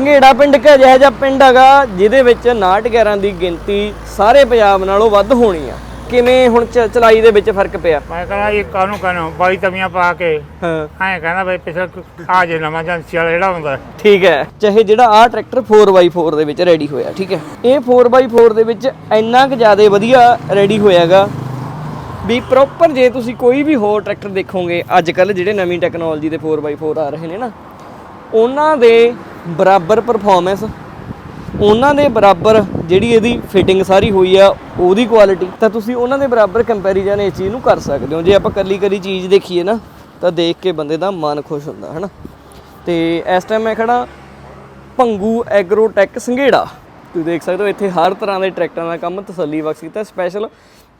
ਸੰਘੇੜਾ ਪਿੰਡ ਇੱਕ ਅਜਿਹਾ ਜਿਹਾ ਪਿੰਡ ਹੈਗਾ ਜਿਹਦੇ ਵਿੱਚ 69 ਦੀ ਗਿਣਤੀ ਸਾਰੇ ਪੰਜਾਬ ਨਾਲੋਂ ਵੱਧ ਹੋਣੀ ਆ। ਕਿਵੇਂ ਹੁਣ ਚ- ਚਲਾਈ ਦੇ ਵਿੱਚ ਫ਼ਰਕ ਪਿਆ? ਮੈਂ ਕਹਿੰਦਾ ਇਹ ਕਾਹਨੂੰ ਕਹਿੰਦਾ ਬਾਈ ਤਵੀਆਂ ਪਾ ਕੇ। ਹਾਂ। ਐਂ ਕਹਿੰਦਾ ਬਈ ਪਿਛਲੇ ਆ ਜੇ ਨਵਾਂ ਏਜੰਸੀ ਵਾਲਾ ਜਿਹੜਾ ਹੁੰਦਾ। ਠੀਕ ਹੈ। ਚਾਹੇ ਜਿਹੜਾ ਆਹ ਟਰੈਕਟਰ 4x4 ਦੇ ਵਿੱਚ ਰੈਡੀ ਹੋਇਆ ਠੀਕ ਹੈ। ਇਹ 4x4 ਦੇ ਵਿੱਚ ਇੰਨਾ ਕੁ ਜ਼ਿਆਦਾ ਵਧੀਆ ਰੈਡੀ ਹੋਇਆਗਾ ਵੀ ਪ੍ਰੋਪਰ ਜੇ ਤੁਸੀਂ ਕੋਈ ਵੀ ਹੋਰ ਟਰੈਕਟਰ ਦੇਖੋਗੇ ਅੱਜ ਕੱਲ ਜਿਹੜੇ ਨਵੀਂ ਟੈਕਨੋਲੋਜੀ ਦੇ 4x4 ਆ ਰਹੇ ਨੇ ਨਾ ਉਹਨਾਂ ਦੇ ਬਰਾਬਰ ਪਰਫਾਰਮੈਂਸ ਉਹਨਾਂ ਦੇ ਬਰਾਬਰ ਜਿਹੜੀ ਇਹਦੀ ਫਿਟਿੰਗ ਸਾਰੀ ਹੋਈ ਆ, ਉਹਦੀ ਕੁਆਲਿਟੀ ਤਾਂ ਤੁਸੀਂ ਉਹਨਾਂ ਦੇ ਬਰਾਬਰ ਕੰਪੈਰੀਜ਼ਨ ਇਸ ਚੀਜ਼ ਨੂੰ ਕਰ ਸਕਦੇ ਹੋ। ਜੇ ਆਪਾਂ ਕੱਲੀ ਕੱਲੀ ਚੀਜ਼ ਦੇਖੀਏ ਨਾ, ਤਾਂ ਦੇਖ ਕੇ ਬੰਦੇ ਦਾ ਮਨ ਖੁਸ਼ ਹੁੰਦਾ ਹੈ ਨਾ ਤੇ ਇਸ ਟਾਈਮ ਮੈਂ ਖੜਾ ਭੰਗੂ ਐਗਰੋਟੈਕ ਸੰਘੇੜਾ। ਤੁਸੀਂ ਦੇਖ ਸਕਦੇ ਹੋ, ਇੱਥੇ ਹਰ ਤਰ੍ਹਾਂ ਦੇ ਟਰੈਕਟਰਾਂ ਦਾ ਕੰਮ ਤਸੱਲੀ ਬਖਸ਼ ਕੀਤਾ। Special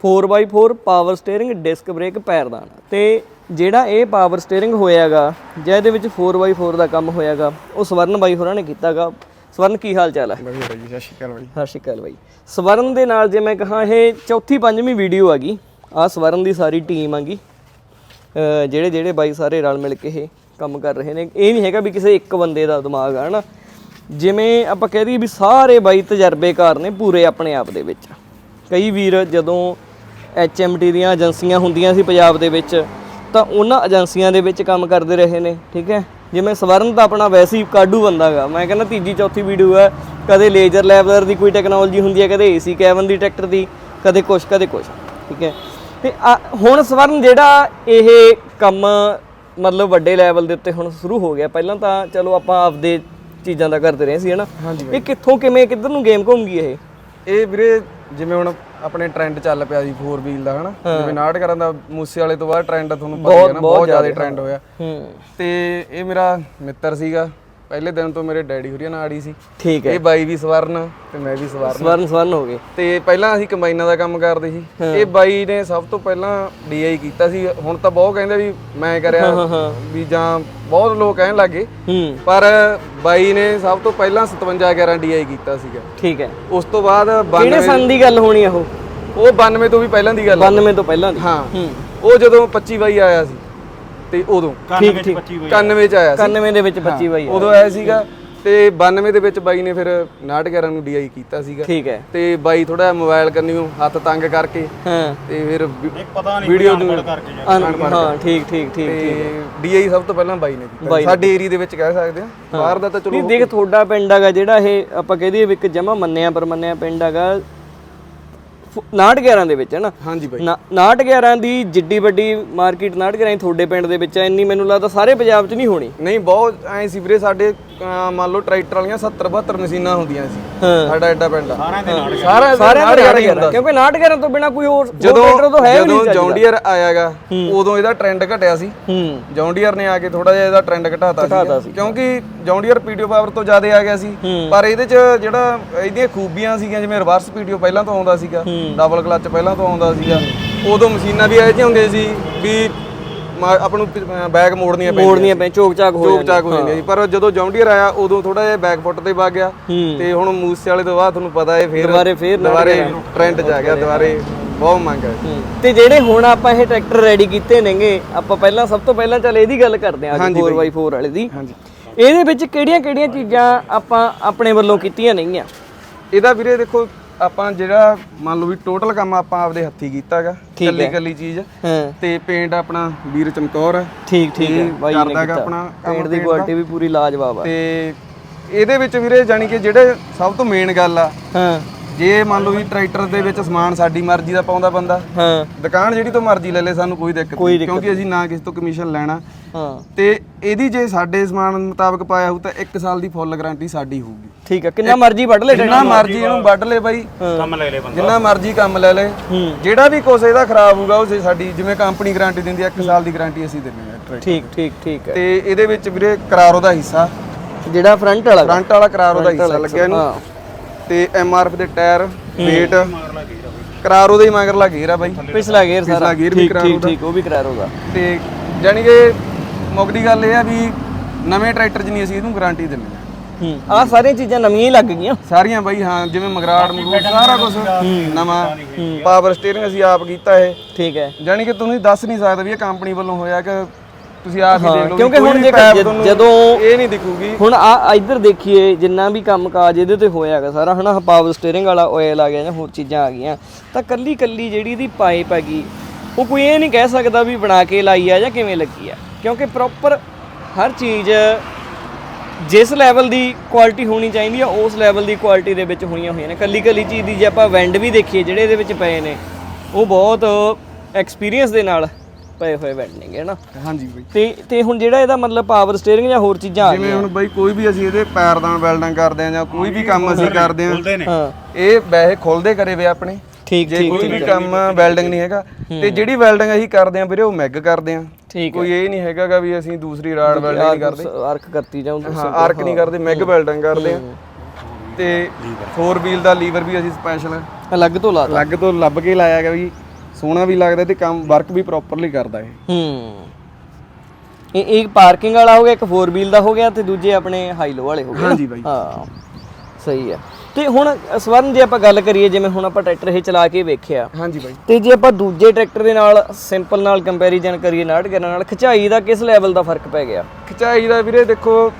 4x4 power steering disc brake ਪੈਰਦਾਨ। ਤੇ ਜਿਹੜਾ ਇਹ ਪਾਵਰ ਸਟੀਅਰਿੰਗ ਹੋਇਆਗਾ ਜਾਂ ਇਹਦੇ ਵਿੱਚ 4x4 ਦਾ ਕੰਮ ਹੋਇਆਗਾ ਉਹ ਸਵਰਨ ਬਾਈ ਹੋਰਾਂ ਨੇ ਕੀਤਾਗਾ। ਸਵਰਨ ਕੀ ਹਾਲ ਚਾਲ ਹੈ? ਵਧੀਆ ਬਾਈ ਸਤਿ ਸ਼੍ਰੀ ਅਕਾਲ ਬਾਈ। ਸਤਿ ਸ਼੍ਰੀ ਅਕਾਲ ਬਾਈ। ਸਵਰਨ ਦੇ ਨਾਲ ਜੇ ਮੈਂ ਕਹਾਂ ਇਹ ਚੌਥੀ ਪੰਜਵੀਂ ਵੀਡੀਓ ਹੈਗੀ ਆ ਸਵਰਨ ਦੀ ਸਾਰੀ ਟੀਮ ਅਹ ਜਿਹੜੇ ਜਿਹੜੇ ਬਾਈ ਸਾਰੇ ਰਲ ਮਿਲ ਕੇ ਇਹ ਕੰਮ ਕਰ ਰਹੇ ਨੇ। ਇਹ ਨਹੀਂ ਹੈਗਾ ਵੀ ਕਿਸੇ ਇੱਕ ਬੰਦੇ ਦਾ ਦਿਮਾਗ ਆ ਹਨਾ? ਜਿਵੇਂ ਆਪਾਂ ਕਹਿ ਦਈਏ ਵੀ ਸਾਰੇ ਬਾਈ ਤਜਰਬੇਕਾਰ ਨੇ ਪੂਰੇ ਆਪਣੇ ਆਪ ਦੇ ਵਿੱਚ। ਕਈ ਵੀਰ ਜਦੋਂ ਐਚਐਮਟੀ ਦੀਆਂ ਏਜੰਸੀਆਂ ਹੁੰਦੀਆਂ ਸੀ ਪੰਜਾਬ ਦੇ ਵਿੱਚ ਤਾਂ ਉਹਨਾਂ ਏਜੰਸੀਆਂ ਦੇ ਵਿੱਚ ਕੰਮ ਕਰਦੇ ਰਹੇ ਨੇ ਠੀਕ ਹੈ? ਜਿਵੇਂ ਸਵਰਨ ਤਾਂ ਆਪਣਾ ਵੈਸੇ ਹੀ ਕਾਡੂ ਬੰਦਾਗਾ ਮੈਂ ਕਹਿੰਦਾ ਤੀਜੀ ਚੌਥੀ ਵੀਡੀਓ ਹੈ ਕਦੇ ਲੇਜ਼ਰ ਲੈਵਲਰ ਦੀ ਕੋਈ ਟੈਕਨੋਲੋਜੀ ਹੁੰਦੀ ਹੈ ਕਦੇ ਏਸੀ ਕੈਬਨ ਦੀ ਟਰੈਕਟਰ ਦੀ ਕਦੇ ਕੁਛ ਕਦੇ ਕੁਛ ਠੀਕ ਹੈ? ਤੇ ਹੁਣ ਸਵਰਨ ਜਿਹੜਾ ਇਹ ਕੰਮ ਮਤਲਬ ਵੱਡੇ ਲੈਵਲ ਦੇ ਉੱਤੇ ਹੁਣ ਸ਼ੁਰੂ ਹੋ ਗਿਆ ਪਹਿਲਾਂ ਤਾਂ ਚਲੋ ਆਪਾਂ ਆਪਦੇ ਚੀਜ਼ਾਂ ਦਾ ਕਰਦੇ ਰਹੇ ਸੀ ਹਨਾ? ਇਹ ਕਿੱਥੋਂ ਕਿਵੇਂ ਕਿੱਧਰ ਨੂੰ ਗੇਮ ਘੁੰਮ ਗਈ ਇਹ? ਇਹ ਵੀਰੇ ਜਿਵੇਂ ਹੁਣ ਆਪਣੇ ਟ੍ਰੈਂਡ ਚੱਲ ਪਿਆ ਜੀ 4 ਵੀਲ ਦਾ ਹਨਾ? ਜਿਵੇਂ ਨਾਟ ਕਰਨ ਦਾ ਮੂਸੇ ਵਾਲੇ ਤੋਂ ਬਾਅਦ ਟ੍ਰੈਂਡ ਤੁਹਾਨੂੰ ਪਤਾ ਹੀ ਹੈ ਨਾ ਬਹੁਤ ਜ਼ਿਆਦਾ ਟ੍ਰੈਂਡ ਹੋਇਆ। ਹੂੰ। ਤੇ ਇਹ ਮੇਰਾ ਮਿੱਤਰ ਸੀਗਾ ਪਹਿਲੇ ਦਿਨ ਤੋਂ ਮੇਰੇ ਡੈਡੀ ਹੁਰੀਆਂ ਨਾਲ ਆੜੀ ਸੀ। ਠੀਕ ਹੈ। ਇਹ ਬਾਈ ਵੀ ਸਵਰਨ ਤੇ ਮੈਂ ਵੀ ਸਵਰਨ। ਸਵਰਨ ਸਵਰਨ ਹੋ ਗਏ। ਤੇ ਪਹਿਲਾਂ ਅਸੀਂ ਕੰਬਾਈਨਾਂ ਦਾ ਕੰਮ ਕਰਦੇ ਸੀ। ਇਹ ਬਾਈ ਨੇ ਸਭ ਤੋਂ ਪਹਿਲਾਂ ਡੀਆਈ ਕੀਤਾ ਸੀ। ਹੁਣ ਤਾਂ ਬਹੁਤ ਕਹਿੰਦੇ ਵੀ ਮੈਂ ਕਰਿਆ ਵੀ ਜਾਂ ਬਹੁਤ ਲੋਕ ਕਹਿਣ ਲੱਗੇ ਹੂੰ। ਪਰ ਬਾਈ ਨੇ ਸਭ ਤੋਂ ਪਹਿਲਾਂ 57 11 ਡੀਆਈ ਕੀਤਾ ਸੀਗਾ। ਠੀਕ ਹੈ। ਉਸ ਤੋਂ ਬਾਅਦ 92 ਕਿਹੜੇ ਸੰਨ ਦੀ ਗੱਲ ਹੋਣੀ ਆ ਉਹ? ਉਹ 92 ਤੋਂ ਵੀ ਪਹਿਲਾਂ ਦੀ ਗੱਲ ਆ। 92 ਤੋਂ ਪਹਿਲਾਂ ਦੀ। ਹੂੰ। ਉਹ ਜਦੋਂ 25 ਬਾਈ ਆਇਆ ਸੀ। ਤੇ ਉਦੋਂ। ਠੀਕ ਠੀਕ। 91 ਚ ਆਇਆ ਸੀ। 91 ਦੇ ਵਿੱਚ 25 ਬਾਈ ਆ। ਉਦੋਂ ਆਇਆ ਸੀਗਾ ਤੇ 92 ਦੇ ਵਿੱਚ ਬਾਈ ਨੇ ਫਿਰ 911 ਨੂੰ ਡੀਆਈ ਕੀਤਾ ਸੀਗਾ। ਠੀਕ ਹੈ। ਤੇ ਬਾਈ ਥੋੜਾ ਮੋਬਾਈਲ ਕੰਨੀਓ ਹੱਥ ਤੰਗ ਕਰਕੇ ਹਾਂ। ਤੇ ਫਿਰ ਵੀਡੀਓ ਨੂੰ ਅਨ- ਹਾਂ ਠੀਕ ਠੀਕ ਠੀਕ ਤੇ ਡੀਆਈ ਸਭ ਤੋਂ ਪਹਿਲਾਂ ਬਾਈ ਨੇ ਕੀਤਾ। ਸਾਡੇ ਏਰੀਆ ਦੇ ਵਿੱਚ ਕਹਿ ਸਕਦੇ ਆ। ਬਾਹਰ ਦਾ ਤਾਂ ਚਲੋ ਨਹੀਂ ਦੇਖ ਤੁਹਾਡਾ ਪਿੰਡ ਹੈਗਾ ਜਿਹੜਾ ਇਹ ਆਪਾਂ ਕਹਿ ਦਈਏ ਵੀ ਇੱਕ ਜਮਾ ਮੰਨਿਆ ਪਰ ਮੰਨਿਆ ਪਿੰਡ ਹੈਗਾ 911 ਦੇ ਵਿੱਚ ਹੈ ਨਾ? ਹਾਂਜੀ ਬਾਈ 911 ਦੀ ਜਿੱਡੀ ਵੱਡੀ ਮਾਰਕੀਟ 911 ਤੁਹਾਡੇ ਪਿੰਡ ਦੇ ਵਿੱਚ ਹੈ ਇੰਨੀ ਮੈਨੂੰ ਲੱਗਦਾ ਸਾਰੇ ਪੰਜਾਬ 'ਚ ਨਹੀਂ ਹੋਣੀ। ਨਹੀਂ ਬਹੁਤ ਐ ਸੀ ਵੀਰੇ ਸਾਡੇ ਮੰਨ ਲਓ ਟਰੈਕਟਰ ਵਾਲੀਆਂ 70 72 ਮਸ਼ੀਨਾਂ ਹੁੰਦੀਆਂ ਸੀ ਸਾਡਾ ਐਡਾ ਪਿੰਡ ਸਾਰਿਆਂ ਦੇ ਸਾਰਾ ਸਾਰਿਆਂ ਦੇ ਨਾਟਕ 911 ਕਿਉਂਕਿ 911 ਤੋਂ ਬਿਨਾ ਕੋਈ ਹੋਰ ਜਦੋਂ ਟਰੈਕਟਰ ਤੋਂ ਹੈ ਵੀ ਜਦੋਂ ਜੌਂਡੀਅਰ ਆਇਆਗਾ ਉਦੋਂ ਇਹਦਾ ਟ੍ਰੈਂਡ ਘਟਿਆ ਸੀ। ਜੌਂਡੀਅਰ ਨੇ ਆ ਕੇ ਥੋੜਾ ਜਿਹਾ ਇਹਦਾ ਟ੍ਰੈਂਡ ਘਟਾਤਾ ਸੀ। ਕਿਉਂਕਿ ਜੌਂਡੀਅਰ ਪੀਡੀਓ ਪਾਵਰ ਤੋਂ ਜ਼ਿਆਦਾ ਆ ਗਿਆ ਸੀ। ਪਰ ਇਹਦੇ ਚ ਜਿਹੜਾ ਇਹਦੀਆਂ ਖੂਬੀਆਂ ਸੀਗੀਆਂ ਜਿਵੇਂ ਰਿਵਰਸ ਪੀਡੀਓ ਪਹਿਲਾਂ ਤੋਂ ਆਉਂਦਾ ਸੀਗਾ ਡਬਲ ਕਲਚ ਪਹਿਲਾਂ ਤੋਂ ਆਉਂਦਾ ਸੀਗਾ। ਉਦੋਂ ਮਸ਼ੀਨਾਂ ਵੀ ਇਹੋ ਜਿਹੀਆਂ ਹੁੰਦੀਆਂ ਸੀ ਵੀ ਮ- ਆਪਾਂ ਨੂੰ ਬੈਕ ਮੋੜਨੀਆਂ ਪੈਂਦੀਆਂ ਮੋੜਨੀਆਂ ਪੈ ਚੋਕ ਚਾਕ ਹੋ ਚੋਕ ਚਾਕ ਹੋ ਜਾਂਦੀਆਂ ਸੀ। ਪਰ ਜਦੋਂ ਜੌਂਡੀਅਰ ਆਇਆ ਉਦੋਂ ਥੋੜਾ ਜਿਹਾ ਬੈਕ ਫੁੱਟ ਤੇ ਵਗ ਗਿਆ। ਹੂੰ। ਤੇ ਹੁਣ ਮੂਸੇ ਵਾਲੇ ਤੋਂ ਬਾਅਦ ਤੁਹਾਨੂੰ ਪਤਾ ਹੈ ਫੇਰ ਦੁਬਾਰੇ ਫੇਰ ਦੁਬਾਰੇ ਟ੍ਰੈਂਡ ਚ ਆ ਗਿਆ ਦੁਬਾਰੇ ਬਹੁਤ ਮੰਗ ਹੈ। ਤੇ ਜਿਹੜੇ ਹੁਣ ਆਪਾਂ ਇਹ ਟਰੈਕਟਰ ਰੈਡੀ ਕੀਤੇ ਨੇਗੇ ਆਪਾਂ ਪਹਿਲਾਂ ਸਭ ਤੋਂ ਪਹਿਲਾਂ ਚੱਲ ਇਹਦੀ ਗੱਲ ਕਰਦੇ ਹਾਂ ਅੱਜ 4x4 ਵਾਲੇ ਦੀ। ਹਾਂਜੀ। ਇਹਦੇ ਵਿੱਚ ਕਿਹੜੀਆਂ-ਕਿਹੜੀਆਂ ਚੀਜ਼ਾਂ ਆਪਾਂ ਆਪਣੇ ਵੱਲੋਂ ਕੀਤੀਆਂ ਨਹੀਂਆਂ ਇਹਦਾ ਵੀਰੇ ਦੇਖੋ ਆਪਾਂ ਜਿਹੜਾ ਮੰਨ ਲਓ ਵੀ ਟੋਟਲ ਕੰਮ ਆਪਾਂ ਆਪਦੇ ਹੱਥੀ ਕੀਤਾਗਾ ਕੱਲੀ ਕੱਲੀ ਚੀਜ਼। ਹਾਂ। ਤੇ ਪੇਂਟ ਆਪਣਾ ਵੀਰ ਚਮਕੌਰ ਠੀਕ ਠੀਕ ਹੈ। ਇਹ ਬਾਈ ਨੇ ਕਰਦਾ ਗਾ ਕੀਤਾ। ਆਪਣਾ ਪੇਂਟ ਦੀ ਕੁਆਲਿਟੀ ਵੀ ਪੂਰੀ ਲਾਜਵਾਬ ਆ। ਤੇ ਇਹਦੇ ਵਿੱਚ ਵੀਰੇ ਜਾਨੀ ਕਿ ਜਿਹੜੇ ਸਭ ਤੋਂ ਮੇਨ ਗੱਲ ਆ ਹਾਂ। ਜੇ ਮੰਨ ਲਓ ਵੀ ਟਰੈਕਟਰ ਦੇ ਵਿੱਚ ਸਮਾਨ ਸਾਡੀ ਮਰਜ਼ੀ ਦਾ ਪਾਉਂਦਾ ਬੰਦਾ ਹਾਂ। ਦੁਕਾਨ ਜਿਹੜੀ ਤੋਂ ਮਰਜ਼ੀ ਲੈ ਲੇ ਸਾਨੂੰ ਕੋਈ ਦਿੱਕਤ ਨਹੀਂ ਕਿਉਂਕਿ ਅਸੀਂ ਨਾ ਕਿਸੇ ਤੋਂ ਕਮਿਸ਼ਨ ਲੈਣਾ। ਹਾਂ। ਤੇ ਇਹਦੀ ਜੇ ਸਾਡੇ ਸਮਾਨ ਮੁਤਾਬਕ ਪਾਇਆ ਹੋਊ ਤਾਂ 1 ਸਾਲ ਦੀ ਫੁੱਲ ਗਾਰੰਟੀ ਸਾਡੀ ਹੋਊਗੀ। ਠੀਕ ਹੈ ਕਿੰਨਾ ਮਰਜ਼ੀ ਵੱਢ ਲੈ ਜਿੰਨਾ ਮਰਜ਼ੀ ਇਹਨੂੰ ਵੱਢ ਲੈ ਬਾਈ ਕੰਮ ਲੈ ਲੈ ਬੰਦਾ। ਜਿੰਨਾ ਮਰਜ਼ੀ ਕੰਮ ਲੈ ਲੈ ਹੂੰ। ਜਿਹੜਾ ਵੀ ਕੁਛ ਇਹਦਾ ਖਰਾਬ ਹੋਊਗਾ ਉਹ ਸਾਡੀ ਜਿਵੇਂ ਕੰਪਨੀ ਗਾਰੰਟੀ ਦਿੰਦੀ ਆ 1 ਸਾਲ ਦੀ ਗਾਰੰਟੀ ਅਸੀਂ ਦਿੰਦੇ ਆ ਟਰੈਕਟਰ ਠੀਕ ਠੀਕ ਠੀਕ ਹੈ ਤੇ ਇਹਦੇ ਵਿੱਚ ਵੀਰੇ ਕਰਾਰੋ ਦਾ ਹਿੱਸਾ ਜਿਹੜਾ ਫਰੰਟ ਵਾਲਾ। ਫਰੰਟ ਵਾਲਾ ਕਰਾਰੋ ਦਾ ਹਿੱਸਾ ਲੱਗਿਆ ਇਹਨੂੰ। ਹਾਂ। ਤੇ ਐਮ ਆਰ ਐਫ ਦੇ ਟਾਇਰ ਵੇਟ ਕਰਾਰੋ ਦਾ ਹੀ ਮਗਰਲਾ ਗੇਰ ਆ ਬਾਈ। ਪਿਛਲਾ ਗੇਅਰ ਸਾਰਾ। ਪਿਛਲਾ gear ਵੀ ਠੀਕ ਕਰਾ ਠੀਕ ਉਹ ਵੀ ਕਰਾ ਰੋਗਾ ਤੇ ਜਾਨੀ ਕਿ ਮੁੱਕਦੀ ਗੱਲ ਇਹ ਆ ਵੀ ਨਵੇਂ ਟਰੈਕਟਰ 'ਚ ਨਹੀਂ ਅਸੀਂ ਇਹਨੂੰ ਗਾਰੰਟੀ ਦਿੰਦੇ ਆ ਹੂੰ ਆਹ ਸਾਰੀਆਂ ਚੀਜ਼ਾਂ ਨਵੀਆਂ ਹੀ ਲੱਗ ਗਈਆਂ। ਸਾਰੀਆਂ ਬਾਈ ਹਾਂ ਜਿਵੇਂ ਮਗਰਾੜ ਮਗਰੂੜ ਸਾਰਾ ਕੁਝ ਨਵਾਂ ਪਾਵਰ ਸਟੀਅਰਿੰਗ ਅਸੀਂ ਆਪ ਕੀਤਾ ਇਹ। ਠੀਕ ਹੈ। ਜਾਨੀ ਕਿ ਤੁਸੀਂ ਦੱਸ ਨਹੀਂ ਸਕਦੇ ਵੀ ਇਹ ਕੰਪਨੀ ਵੱਲੋਂ ਹੋਇਆ ਕਿ ਤੁਸੀਂ ਆਪ ਹੀ ਦੇਖ ਲਓ ਕਿਉਂਕਿ ਹੁਣ ਜ- ਜਦੋਂ- ਇਹ ਨਹੀਂ ਦਿਖੂਗੀ। ਹੁਣ ਆ ਇੱਧਰ ਦੇਖੀਏ ਜਿੰਨਾ ਵੀ ਕੰਮ ਕਾਜ ਇਹਦੇ ਤੇ ਹੋਇਆ ਹੈਗਾ ਸਾਰਾ ਹਨਾ ਪਾਵਰ ਸਟੀਅਰਿੰਗ ਵਾਲਾ ਆਇਲ ਆ ਗਿਆ ਜਾਂ ਹੋਰ ਚੀਜ਼ਾਂ ਆ ਗਈਆਂ ਤਾਂ ਕੱਲੀ ਕੱਲੀ ਜਿਹੜੀ ਇਹਦੀ ਪਾਈਪ ਹੈਗੀ ਉਹ ਕੋਈ ਇਹ ਨਹੀਂ ਕਹਿ ਸਕਦਾ ਵੀ ਬਣਾ ਕੇ ਲਾਈ ਆ ਜਾਂ ਕਿਵੇਂ ਲੱਗੀ ਆ ਕਿਉਂਕਿ ਪ੍ਰੋਪਰ ਹਰ ਚੀਜ਼ ਜਿਸ ਲੈਵਲ ਦੀ ਕੁਆਲਿਟੀ ਹੋਣੀ ਚਾਹੀਦੀ ਆ ਉਸ ਲੈਵਲ ਦੀ ਕੁਆਲਿਟੀ ਦੇ ਵਿੱਚ ਹੋਈਆਂ ਹੋਈਆਂ ਨੇ। ਕੱਲੀ ਕੱਲੀ ਚੀਜ਼ ਦੀ ਜੇ ਆਪਾਂ ਵੈਂਡ ਵੀ ਦੇਖੀਏ ਜਿਹੜੇ ਇਹਦੇ ਵਿੱਚ ਪਏ ਨੇ ਉਹ ਬਹੁਤ ਐਕਸਪੀਰੀਅੰਸ ਦੇ ਨਾਲ ਪਏ ਹੋਏ ਵੈਂਡ ਨੇਗੇ ਹਨਾ ਹਾਂਜੀ ਬਈ। ਤੇ ਤੇ ਹੁਣ ਜਿਹੜਾ ਇਹਦਾ ਮਤਲਬ ਪਾਵਰ ਸਟੀਅਰਿੰਗ ਜਾਂ ਹੋਰ ਚੀਜ਼ਾਂ ਆ ਜਿਵੇਂ ਹੁਣ ਬਈ ਕੋਈ ਵੀ ਅਸੀਂ ਇਹਦੇ ਪੈਰਦਾਨ ਵੈਲਡਿੰਗ ਕਰਦੇ ਆ ਜਾਂ ਕੋਈ ਵੀ ਕੰਮ ਅਸੀਂ ਕਰਦੇ ਆ ਹਾਂ। ਇਹ ਵੈਸੇ ਖੁੱਲਦੇ ਕਰੇ ਵੇ ਆਪਣੇ। ਠੀਕ ਜੇ ਠੀਕ ਕੋਈ ਵੀ ਕੰਮ ਵੈਲਡਿੰਗ ਨਹੀਂ ਹੈਗਾ ਤੇ ਜਿਹੜੀ ਵੈਲਡਿੰਗ ਅਸੀਂ ਕਰਦੇ ਆ ਵੀਰੇ ਉਹ ਮੈਗ ਕਰਦੇ ਆ ਠੀਕ ਕੋਈ ਇਹ ਨਹੀਂ ਹੈਗਾਗਾ ਵੀ ਅਸੀਂ ਦੂਸਰੀ ਰਾਡ ਵੈਲਡਿੰਗ ਨਹੀਂ ਕਰਦੇ। ਅਰਕ ਕਰਤੀ ਜਾਉਂ ਹਾਂ ਆਰਕ ਨਹੀਂ ਕਰਦੇ ਮੈਗ ਵੈਲਡਿੰਗ ਕਰਦੇ ਆ ਤੇ 4 ਵੀਲ ਦਾ ਲੀਵਰ ਵੀ ਅਸੀਂ ਸਪੈਸ਼ਲ ਅਲੱਗ ਤੋਂ ਲਾਤਾ। ਅਲੱਗ ਤੋਂ ਲੱਭ ਕੇ ਲਾਇਆ ਗਿਆ ਵੀ ਸੋਹਣਾ ਵੀ ਲੱਗਦਾ ਤੇ ਕੰਮ ਵਰਕ ਵੀ ਪ੍ਰੋਪਰਲੀ ਕਰਦਾ ਇਹ। ਹੂੰ। ਇਹ ਇੱਕ ਪਾਰਕਿੰਗ ਵਾਲਾ ਹੋ ਗਿਆ ਇੱਕ 4 ਵੀਲ ਦਾ ਹੋ ਗਿਆ ਤੇ ਦੂਜੇ ਆਪਣੇ ਹਾਈ ਲੋ ਵਾਲੇ ਹੋ ਗਏ? ਹਾਂਜੀ ਬਾਈ। ਹਾਂ। ਸਹੀ ਹੈ। ਤੇ ਹੁਣ ਸਵਰਨ ਜੇ ਆਪਾਂ ਗੱਲ ਕਰੀਏ ਜਿਵੇਂ ਹੁਣ ਆਪਾਂ ਟਰੈਕਟਰ ਇਹ ਚਲਾ ਕੇ ਵੇਖਿਆ ਹਾਂਜੀ ਬਾਈ। ਤੇ ਜੇ ਆਪਾਂ ਦੂਜੇ ਟਰੈਕਟਰ ਦੇ ਨਾਲ ਸਿੰਪਲ ਨਾਲ ਕੰਪੈਰੀਜ਼ਨ ਕਰੀਏ ਨਾਟ ਕਰਨ ਨਾਲ ਖਿਚਾਈ ਦਾ ਕਿਸ ਲੈਵਲ ਦਾ ਫ਼ਰਕ ਪੈ ਗਿਆ? ਖਿਚਾਈ ਦਾ ਵੀਰੇ ਦੇਖੋ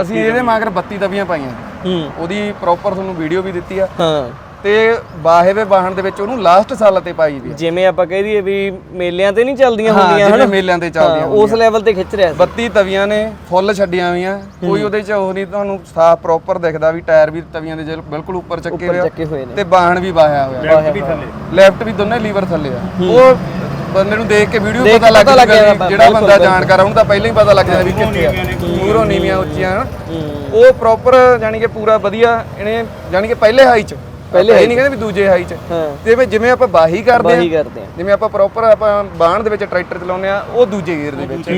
ਅਸੀਂ ਇਹਦੇ ਮਗਰ 32 ਤਵੀਆਂ ਪਾਈਆਂ। ਹੂੰ। ਉਹਦੀ ਪ੍ਰੋਪਰ ਤੁਹਾਨੂੰ ਵੀਡੀਓ ਵੀ ਦਿੱਤੀ ਆ। ਹਾਂ। ਤੇ ਬਾਹੇਵੇ ਬਾਹਣ ਦੇ ਵਿੱਚ ਉਹਨੂੰ ਲਾਸਟ ਸਾਲ ਤੇ ਪਾਈ ਵੀ ਆ। ਜਿਵੇਂ ਆਪਾਂ ਕਹਿ ਦਈਏ ਵੀ ਮੇਲਿਆਂ ਤੇ ਨਹੀਂ ਚੱਲਦੀਆਂ ਹਾਂ ਹੁੰਦੀਆਂ ਜਿਵੇਂ ਹਨਾ? ਮੇਲਿਆਂ ਤੇ ਚੱਲਦੀਆਂ ਹਾਂ, ਉਸ ਲੈਵਲ ਤੇ ਖਿੱਚ ਰਿਹਾ ਸੀ। 32 ਤਵੀਆਂ ਨੇ ਫੁੱਲ ਛੱਡੀਆਂ ਹੋਈਆਂ। ਕੋਈ ਉਹਦੇ ਚ ਉਹ ਨਹੀਂ ਤੁਹਾਨੂੰ ਸਾਫ਼ ਪ੍ਰੋਪਰ ਦਿਖਦਾ ਵੀ ਟਾਇਰ ਵੀ ਤਵੀਆਂ ਦੇ ਜਿਲ- ਬਿਲਕੁਲ ਉੱਪਰ ਚੱਕੇ ਹੋਏ ਆ ਚੱਕੇ ਹੋਏ ਨੇ। ਤੇ ਬਾਹਣ ਵੀ ਬਾਹਿਆ ਹੋਇਆ। ਲੈਫਟ ਵੀ ਥੱਲੇ। ਲੈਫਟ ਵੀ ਦੋਨੇ ਲੀਵਰ ਥੱਲੇ ਆ। ਉਹ ਬੰਦੇ ਨੂੰ ਦੇਖ ਕੇ ਵੀਡੀਓ ਦੇਖ ਪਤਾ ਕੇ ਲੱਗ ਪਤਾ ਲੱਗ ਜਾਂਦਾ ਜਾਂਦਾ, ਵੀ ਜਿਹੜਾ ਬਿਲਕੁਲ, ਬੰਦਾ ਜਾਣਕਾਰ ਆ ਉਹਨੂੰ ਤਾਂ ਪਹਿਲਾਂ ਹੀ ਪਤਾ ਲੱਗ ਜਾਂਦਾ ਵੀ ਕਿੱਥੇ ਆ। ਮੂਰੋਂ ਨੀਵੀਆਂ ਉੱਚੀਆਂ ਹਨ। ਉਹ ਪ੍ਰੋਪਰ ਜਾਨੀ ਕਿ ਪੂਰਾ ਵਧੀਆ ਇਹਨੇ ਜਾਨੀ ਕਿ ਪਹਿਲੇ ਹਾਈ ਚ ਪਹਿਲੇ ਹਾਈ ਨਹੀਂ ਕਹਿੰਦੇ ਵੀ ਦੂਜੇ ਹਾਈ ਚ। ਤੇ ਵੀ ਜਿਵੇਂ ਆਪਾਂ ਬਾਹੀ ਕਰਦੇ ਬਾਹੀ ਆ ਕਰਦੇ ਆ ਜਿਵੇਂ ਆਪਾਂ ਪ੍ਰੋਪਰ ਆਪਾਂ ਬਾਹਣ ਦੇ ਵਿੱਚ ਟਰੈਕਟਰ ਚਲਾਉਂਦੇ ਆ ਉਹ ਦੂਜੇ ਗੇਅਰ ਦੇ ਵਿੱਚ।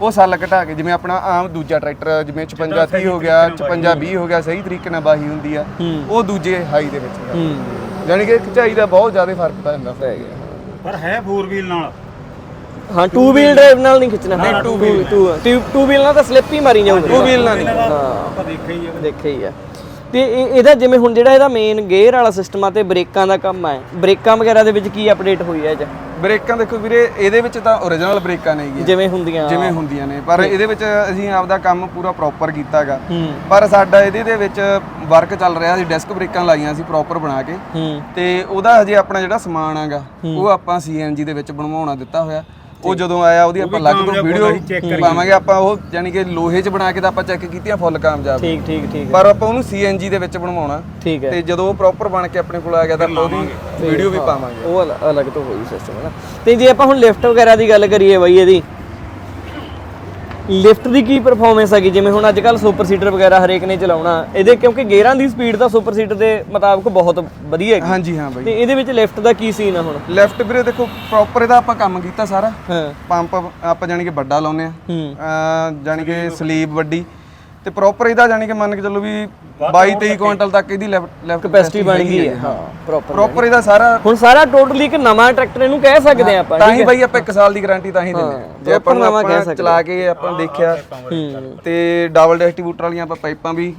ਉਹ ਸੱਲ ਘਟਾ ਕੇ ਜਿਵੇਂ ਆਪਣਾ ਆਮ ਦੂਜਾ ਟਰੈਕਟਰ ਜਿਵੇਂ 56 30 ਹੋ ਗਿਆ 56 20 ਹੋ ਗਿਆ ਸਹੀ ਤਰੀਕੇ ਨਾਲ ਬਾਹੀ ਹੁੰਦੀ ਆ। ਉਹ ਦੂਜੇ ਹਾਈ ਦੇ ਵਿੱਚ ਯਾਨੀ ਕਿ ਖਿਚਾਈ ਦਾ ਬਹੁਤ ਜ਼ਿਆਦਾ ਫ਼ਰਕ ਪੈ ਜਾਂਦਾ। ਪੈ ਗਿਆ। ਪਰ ਹੈ 4 ਵੀਲ ਨਾਲ। ਹਾਂ ਟੂ ਵੀਲ ਡਰਾਈਵ ਨਾਲ ਨਹੀਂ ਖਿੱਚਣਾ। ਨਹੀਂ ਟੂ ਵੀਲ ਟੂ ਵੀਲ ਨਾਲ। ਤਾਂ ਸਲਿੱਪ ਹੀ ਮਾਰੀ ਜਾਊਗੀ। ਟੂ ਵੀਲ ਨਾਲ ਨਹੀਂ। ਹਾਂ। ਆਪਾਂ ਦੇਖਿਆ ਹੀ ਹੈ ਦੇਖਿਆ ਹੀ ਆ। ਤੇ ਇਹ ਇਹਦਾ ਜਿਵੇਂ ਹੁਣ ਜਿਹੜਾ ਇਹਦਾ ਮੇਨ ਗੇਅਰ ਵਾਲਾ ਸਿਸਟਮ ਆ ਤੇ ਬ੍ਰੇਕਾਂ ਦਾ ਕੰਮ ਹੈ ਬ੍ਰੇਕਾਂ ਵਗੈਰਾ ਦੇ ਵਿੱਚ ਕੀ ਅਪਡੇਟ ਹੋਈ ਹੈ ਇਹ 'ਚ? ਬ੍ਰੇਕਾਂ ਦੇਖੋ ਵੀਰੇ ਇਹਦੇ ਵਿੱਚ ਤਾਂ ਓਰੀਜਨਲ ਬ੍ਰੇਕਾਂ ਨੇ ਗੀਆਂ ਜਿਵੇਂ ਹੁੰਦੀਆਂ। ਜਿਵੇਂ ਹੁੰਦੀਆਂ ਨੇ। ਪਰ ਇਹਦੇ ਵਿੱਚ ਅਸੀਂ ਆਪਦਾ ਕੰਮ ਪੂਰਾ ਪ੍ਰੋਪਰ ਕੀਤਾਗਾ। ਪਰ ਸਾਡਾ ਇਹਦੇ ਦੇ ਵਿੱਚ ਵਰਕ ਚੱਲ ਰਿਹਾ ਸੀ ਡੈਸਕ ਬ੍ਰੇਕਾਂ ਲਾਈਆਂ ਸੀ ਪ੍ਰੋਪਰ ਬਣਾ ਕੇ। ਤੇ ਉਹਦਾ ਹਜੇ ਆਪਣਾ ਜਿਹੜਾ ਸਮਾਨ ਆਗਾ ਉਹ ਆਪਾਂ ਸੀਐਨਜੀ ਦੇ ਵਿੱਚ ਬਣਵਾਉਣਾ ਦਿੱਤਾ ਹੋਇਆ। ਉਹ ਜਦੋਂ ਆਇਆ ਉਹਦੀ ਆਪਾਂ ਅਲੱਗ ਤੋਂ ਵੀਡੀਓ ਪਾਵਾਂਗੇ ਆਪਾਂ ਉਹ ਯਾਨੀ ਕਿ ਲੋਹੇ 'ਚ ਬਣਾ ਕੇ ਤਾਂ ਆਪਾਂ ਚੈੱਕ ਕੀਤੀਆਂ ਫੁੱਲ ਕਾਮਯਾਬ। ਠੀਕ ਠੀਕ ਠੀਕ ਪਰ ਆਪਾਂ ਉਹਨੂੰ ਸੀਐਨਜੀ ਦੇ ਵਿੱਚ ਬਣਵਾਉਣਾ। ਠੀਕ ਹੈ। ਤੇ ਜਦੋਂ ਉਹ ਪ੍ਰੋਪਰ ਬਣ ਕੇ ਆਪਣੇ ਕੋਲ ਆ ਗਿਆ ਤਾਂ ਆਪਾਂ ਉਹਦੀ ਵੀਡੀਓ ਵੀ ਪਾਵਾਂਗੇ। ਉਹ ਅਲ- ਅਲੱਗ ਤੋਂ ਹੋਈ ਸਿਸਟਮ ਹੈ ਨਾ। ਤੇ ਜੇ ਆਪਾਂ ਹੁਣ ਲਿਫਟ ਵਗੈਰਾ ਦੀ ਗੱਲ ਕਰੀਏ ਬਈ ਇਹਦੀ ਲਿਫਟ ਦੀ ਕੀ ਪਰਫਾਰਮੈਂਸ ਹੈਗੀ? ਜਿਵੇਂ ਹੁਣ ਅੱਜ ਕੱਲ ਸੁਪਰ ਸੀਟਰ ਵਗੈਰਾ ਹਰੇਕ ਨੇ ਚਲਾਉਣਾ ਇਹਦੇ ਕਿਉਂਕਿ ਗੇਅਰਾਂ ਦੀ ਸਪੀਡ ਤਾਂ ਸੁਪਰ ਸੀਟਰ ਦੇ ਮੁਤਾਬਕ ਬਹੁਤ ਵਧੀਆ ਹੈਗੀ। ਹਾਂਜੀ ਹਾਂ ਬਾਈ। ਤੇ ਇਹਦੇ ਵਿੱਚ ਲਿਫਟ ਦਾ ਕੀ ਸੀਨ ਆ ਹੁਣ? ਲੈਫਟ ਵੀਰੇ ਦੇਖੋ ਪ੍ਰੋਪਰ ਇਹਦਾ ਆਪਾਂ ਕੰਮ ਕੀਤਾ ਸਾਰਾ। ਹਾਂ। ਪੰਪ ਆਪਾਂ ਜਾਨੀ ਕਿ ਵੱਡਾ ਲਾਉਨੇ ਆ ਹੂੰ। ਜਾਨੀ ਕਿ ਸਲੀਬ ਵੱਡੀ। ਤੇ ਪ੍ਰੋਪਰ ਇਹਦਾ ਜਾਨੀ ਕਿ ਮੰਨ ਕੇ ਚੱਲੋ ਵੀ 22 23 ਕੁਇੰਟਲ ਤੱਕ ਇਹਦੀ ਲੈਫਟ ਕੈਪੈਸਿਟੀ ਬਣ ਗਈ ਹੈ। ਹਾਂ ਪ੍ਰੋਪਰ ਪ੍ਰੋਪਰ ਇਹਦਾ ਸਾਰਾ ਹੁਣ ਸਾਰਾ ਟੋਟਲੀ ਇੱਕ ਨਵਾਂ ਟਰੈਕਟਰ ਇਹਨੂੰ ਕਹਿ ਸਕਦੇ ਆ ਆਪਾਂ ਤਾਂ ਹੀ ਬਾਈ ਆਪਾਂ 1 ਸਾਲ ਦੀ ਗਾਰੰਟੀ ਤਾਂ ਹੀ ਦਿੰਦੇ ਹਾਂ। ਜੇ ਆਪਾਂ ਨਵਾਂ ਕਹਿ ਆਪਾਂ ਸਕਦੇ ਚਲਾ ਕੇ ਆਪਾਂ ਦੇਖਿਆ ਤੇ ਡਬਲ ਡਿਸਟ੍ਰੀਬਿਊਟਰ ਵਾਲੀਆਂ ਆਪਾਂ ਪਾਈਪਾਂ ਵੀ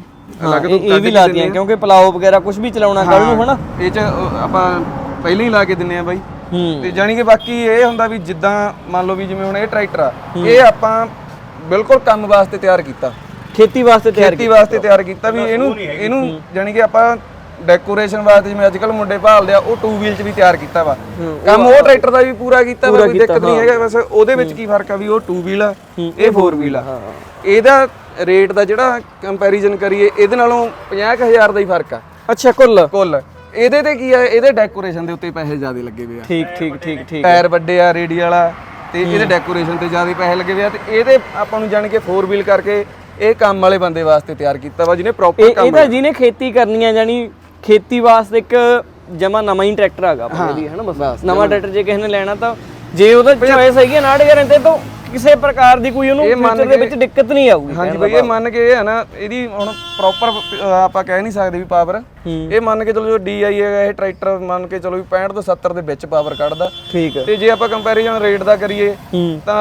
ਅਲੱਗ ਤੋਂ ਇਹ ਇਹ ਵੀ ਲਾਦੀਆਂ ਕਿਉਂਕਿ ਪਲਾਓ ਵਗੈਰਾ ਕੁਝ ਵੀ ਚਲਾਉਣਾ ਕੱਲ ਨੂੰ ਹਨਾ? ਇਹ ਚ ਆਪਾਂ ਪਹਿਲਾਂ ਹੀ ਲਾ ਕੇ ਦਿੰਨੇ ਆ ਬਾਈ। ਤੇ ਜਾਨੀ ਕਿ ਬਾਕੀ ਇਹ ਹੁੰਦਾ ਵੀ ਜਿੱਦਾਂ ਮੰਨ ਲਓ ਵੀ ਜਿਵੇਂ ਹੁਣ ਇਹ ਟਰੈਕਟਰ ਆ ਇਹ ਆਪਾਂ ਬਿਲਕੁਲ ਕੰਮ ਵਾਸਤੇ ਤਿਆਰ ਕੀਤਾ। ਖੇਤੀ ਵਾਸਤੇ ਤਿਆਰ ਖੇਤੀ ਵਾਸਤੇ ਤਿਆਰ ਕੀਤਾ ਵੀ ਇਹਨੂੰ ਇਹਨੂੰ ਜਾਨੀ ਕਿ ਆਪਾਂ ਡੈਕੋਰੇਸ਼ਨ ਵਾਸਤੇ ਜਿਵੇਂ ਅੱਜ ਕੱਲ ਮੁੰਡੇ ਭਾਲਦੇ ਆ ਉਹ 2 ਵੀਲ ਚ ਵੀ ਤਿਆਰ ਕੀਤਾ ਵਾ। ਕੰਮ ਉਹ ਟਰੈਕਟਰ ਦਾ ਵੀ ਪੂਰਾ ਕੀਤਾ ਵਾ ਕੋਈ ਦਿੱਕਤ ਨਹੀਂ ਹੈਗਾ ਬਸ ਉਹਦੇ ਵਿੱਚ ਕੀ ਫ਼ਰਕ ਆ ਵੀ ਉਹ 2 ਵੀਲ ਆ ਇਹ 4 ਵੀਲ ਆ। ਇਹਦਾ ਰੇਟ ਦਾ ਜਿਹੜਾ ਕੰਪੈਰੀਜ਼ਨ ਕਰੀਏ ਇਹਦੇ ਨਾਲੋਂ 50000 ਦਾ ਹੀ ਫ਼ਰਕ ਆ। ਅੱਛਾ ਕੁੱਲ? ਕੁੱਲ। ਇਹਦੇ ਤੇ ਕੀ ਆ ਇਹਦੇ ਡੈਕੋਰੇਸ਼ਨ ਦੇ ਉੱਤੇ ਪੈਸੇ ਜ਼ਿਆਦਾ ਲੱਗੇ ਹੋਏ ਆ। ਠੀਕ ਠੀਕ ਠੀਕ ਠੀਕ। ਟਾਇਰ ਵੱਡੇ ਆ ਰੇਡੀ ਵਾਲਾ ਤੇ ਇਹਦੇ ਡੈਕੋਰੇਸ਼ਨ ਤੇ ਜ਼ਿਆਦਾ ਪੈਸੇ ਲੱਗੇ ਹੋਏ ਆ ਤੇ ਇਹਦੇ ਆਪਾਂ ਨੂੰ ਜਾਣ ਕੇ 4 ਵੀਲ ਕਰਕੇ ਇਹ ਕੰਮ ਵਾਲੇ ਬੰਦੇ ਵਾਸਤੇ ਤਿਆਰ ਕੀਤਾ ਵਾ ਜਿਹਨੇ ਪ੍ਰੋਪਰ ਇਹ ਇਹਦਾ ਜਿਹਨੇ ਖੇਤੀ ਕਰਨੀ ਆ ਜਾਨੀ ਖੇਤੀ ਵਾਸਤੇ ਇੱਕ ਜਮਾ ਨਵਾਂ ਹੀ ਟਰੈਕਟਰ ਹੈਗਾ ਆਪਣੇ ਲਈ ਹਨਾ ਬਸ? ਨਵਾਂ ਟਰੈਕਟਰ ਜੇ ਕਿਸੇ ਨੇ ਲੈਣਾ ਤਾਂ ਜੇ ਉਹਦਾ ਚੋਇਸ ਹੈਗੀ ਨਾੜ ਗਾਰੰਟੀ ਤੋਂ ਕਿਸੇ ਪ੍ਰਕਾਰ ਦੀ ਕੋਈ ਉਹਨੂੰ ਫਿਊਚਰ ਦੇ ਵਿੱਚ ਦਿੱਕਤ ਨਹੀਂ ਆਊਗੀ ਹਾਂਜੀ ਬਈ ਇਹ ਮੰਨ ਕੇ ਇਹ ਹੈ ਨਾ ਇਹਦੀ ਹੁਣ ਪ੍ਰੋਪਰ ਆਪਾਂ ਕਹਿ ਨਹੀਂ ਸਕਦੇ ਵੀ ਪਾਵਰ ਇਹ ਮੰਨ ਕੇ ਚਲੋ ਜੋ DI ਹੈਗਾ ਇਹ ਟਰੈਕਟਰ ਮੰਨ ਕੇ ਚਲੋ ਵੀ 65 ਤੋਂ 70 ਦੇ ਵਿੱਚ ਪਾਵਰ ਕੱਢਦਾ। ਠੀਕ ਹੈ ਤੇ ਜੇ ਆਪਾਂ ਕੰਪੈਰੀਜ਼ਨ ਰੇਟ ਦਾ ਕਰੀਏ ਹੂੰ। ਤਾਂ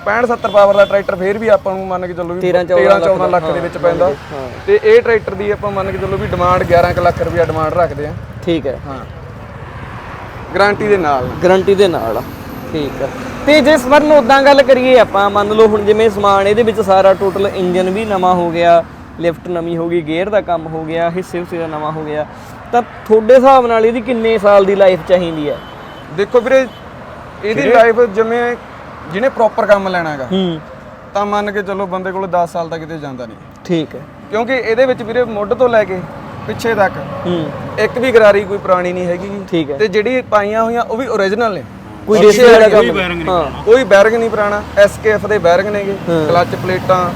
65 70 ਪਾਵਰ ਦਾ ਟਰੈਕਟਰ ਫੇਰ ਵੀ ਆਪਾਂ ਨੂੰ ਮੰਨ ਕੇ ਚੱਲੋ ਵੀ 13 13 14 ਲੱਖ ਦੇ ਵਿੱਚ ਪੈਂਦਾ। ਤੇ ਇਹ ਟਰੈਕਟਰ ਦੀ ਆਪਾਂ ਮੰਨ ਕੇ ਚੱਲੋ ਵੀ ਡਿਮਾਂਡ 11 ਕੁ ਲੱਖ ਰੁਪਇਆ ਡਿਮਾਂਡ ਰੱਖਦੇ ਆ। ਠੀਕ ਹੈ। ਹਾਂ। ਗਾਰੰਟੀ ਦੇ ਨਾਲ। ਗਾਰੰਟੀ ਦੇ ਨਾਲ ਠੀਕ ਆ ਤੇ ਜੇ ਸਵਰਨ ਉਦਾਂ ਗੱਲ ਕਰੀਏ ਆਪਾਂ ਮੰਨ ਲਓ ਹੁਣ ਜਿਵੇਂ ਸਮਾਨ ਇਹਦੇ ਵਿੱਚ ਸਾਰਾ ਟੋਟਲ ਇੰਜਨ ਵੀ ਨਵਾਂ ਹੋ ਗਿਆ ਲਿਫਟ ਨਵੀਂ ਹੋ ਗਈ ਗੇਅਰ ਦਾ ਕੰਮ ਹੋ ਗਿਆ ਹਿੱਸੇ ਹੁੱਸੇ ਦਾ ਨਵਾਂ ਹੋ ਗਿਆ ਤਾਂ ਤੁਹਾਡੇ ਹਿਸਾਬ ਨਾਲ ਇਹਦੀ ਕਿੰਨੇ ਸਾਲ ਦੀ ਲਾਈਫ ਚਾਹੀਦੀ ਹੈ? ਦੇਖੋ ਵੀਰੇ ਇਹਦੀ ਲਾਈਫ ਜਿਵੇਂ ਜਿਹਨੇ ਪ੍ਰੋਪਰ ਕੰਮ ਲੈਣਾ ਹੈਗਾ। ਹੂੰ। ਤਾਂ ਮੰਨ ਕੇ ਚੱਲੋ ਬੰਦੇ ਕੋਲ 10 ਸਾਲ ਤੱਕ ਕਿਤੇ ਜਾਂਦਾ ਨਹੀਂ। ਠੀਕ ਹੈ। ਕਿਉਂਕਿ ਇਹਦੇ ਵਿੱਚ ਵੀਰੇ ਮੁੱਢ ਤੋਂ ਲੈ ਕੇ ਪਿੱਛੇ ਤੱਕ ਹੂੰ। ਇੱਕ ਵੀ ਗਰਾਰੀ ਕੋਈ ਪੁਰਾਣੀ ਨਹੀਂ ਹੈਗੀ। ਠੀਕ ਹੈ। ਤੇ ਜਿਹੜੀ ਪਾਈਆਂ ਹੋਈਆਂ ਉਹ ਵੀ ਓਰੀਜਨਲ ਨੇ। ਕੋਈ ਰੇਸੇ ਵਾਲਾ ਕੰਮ ਕੋਈ ਬੈਰਿੰਗ ਨਹੀਂ ਪੁਰਾਣਾ। ਐਸਕੇਐਫ ਦੇ ਬੈਰਿੰਗ ਨੇਗੇ। ਕਲੱਚ ਪਲੇਟਾਂ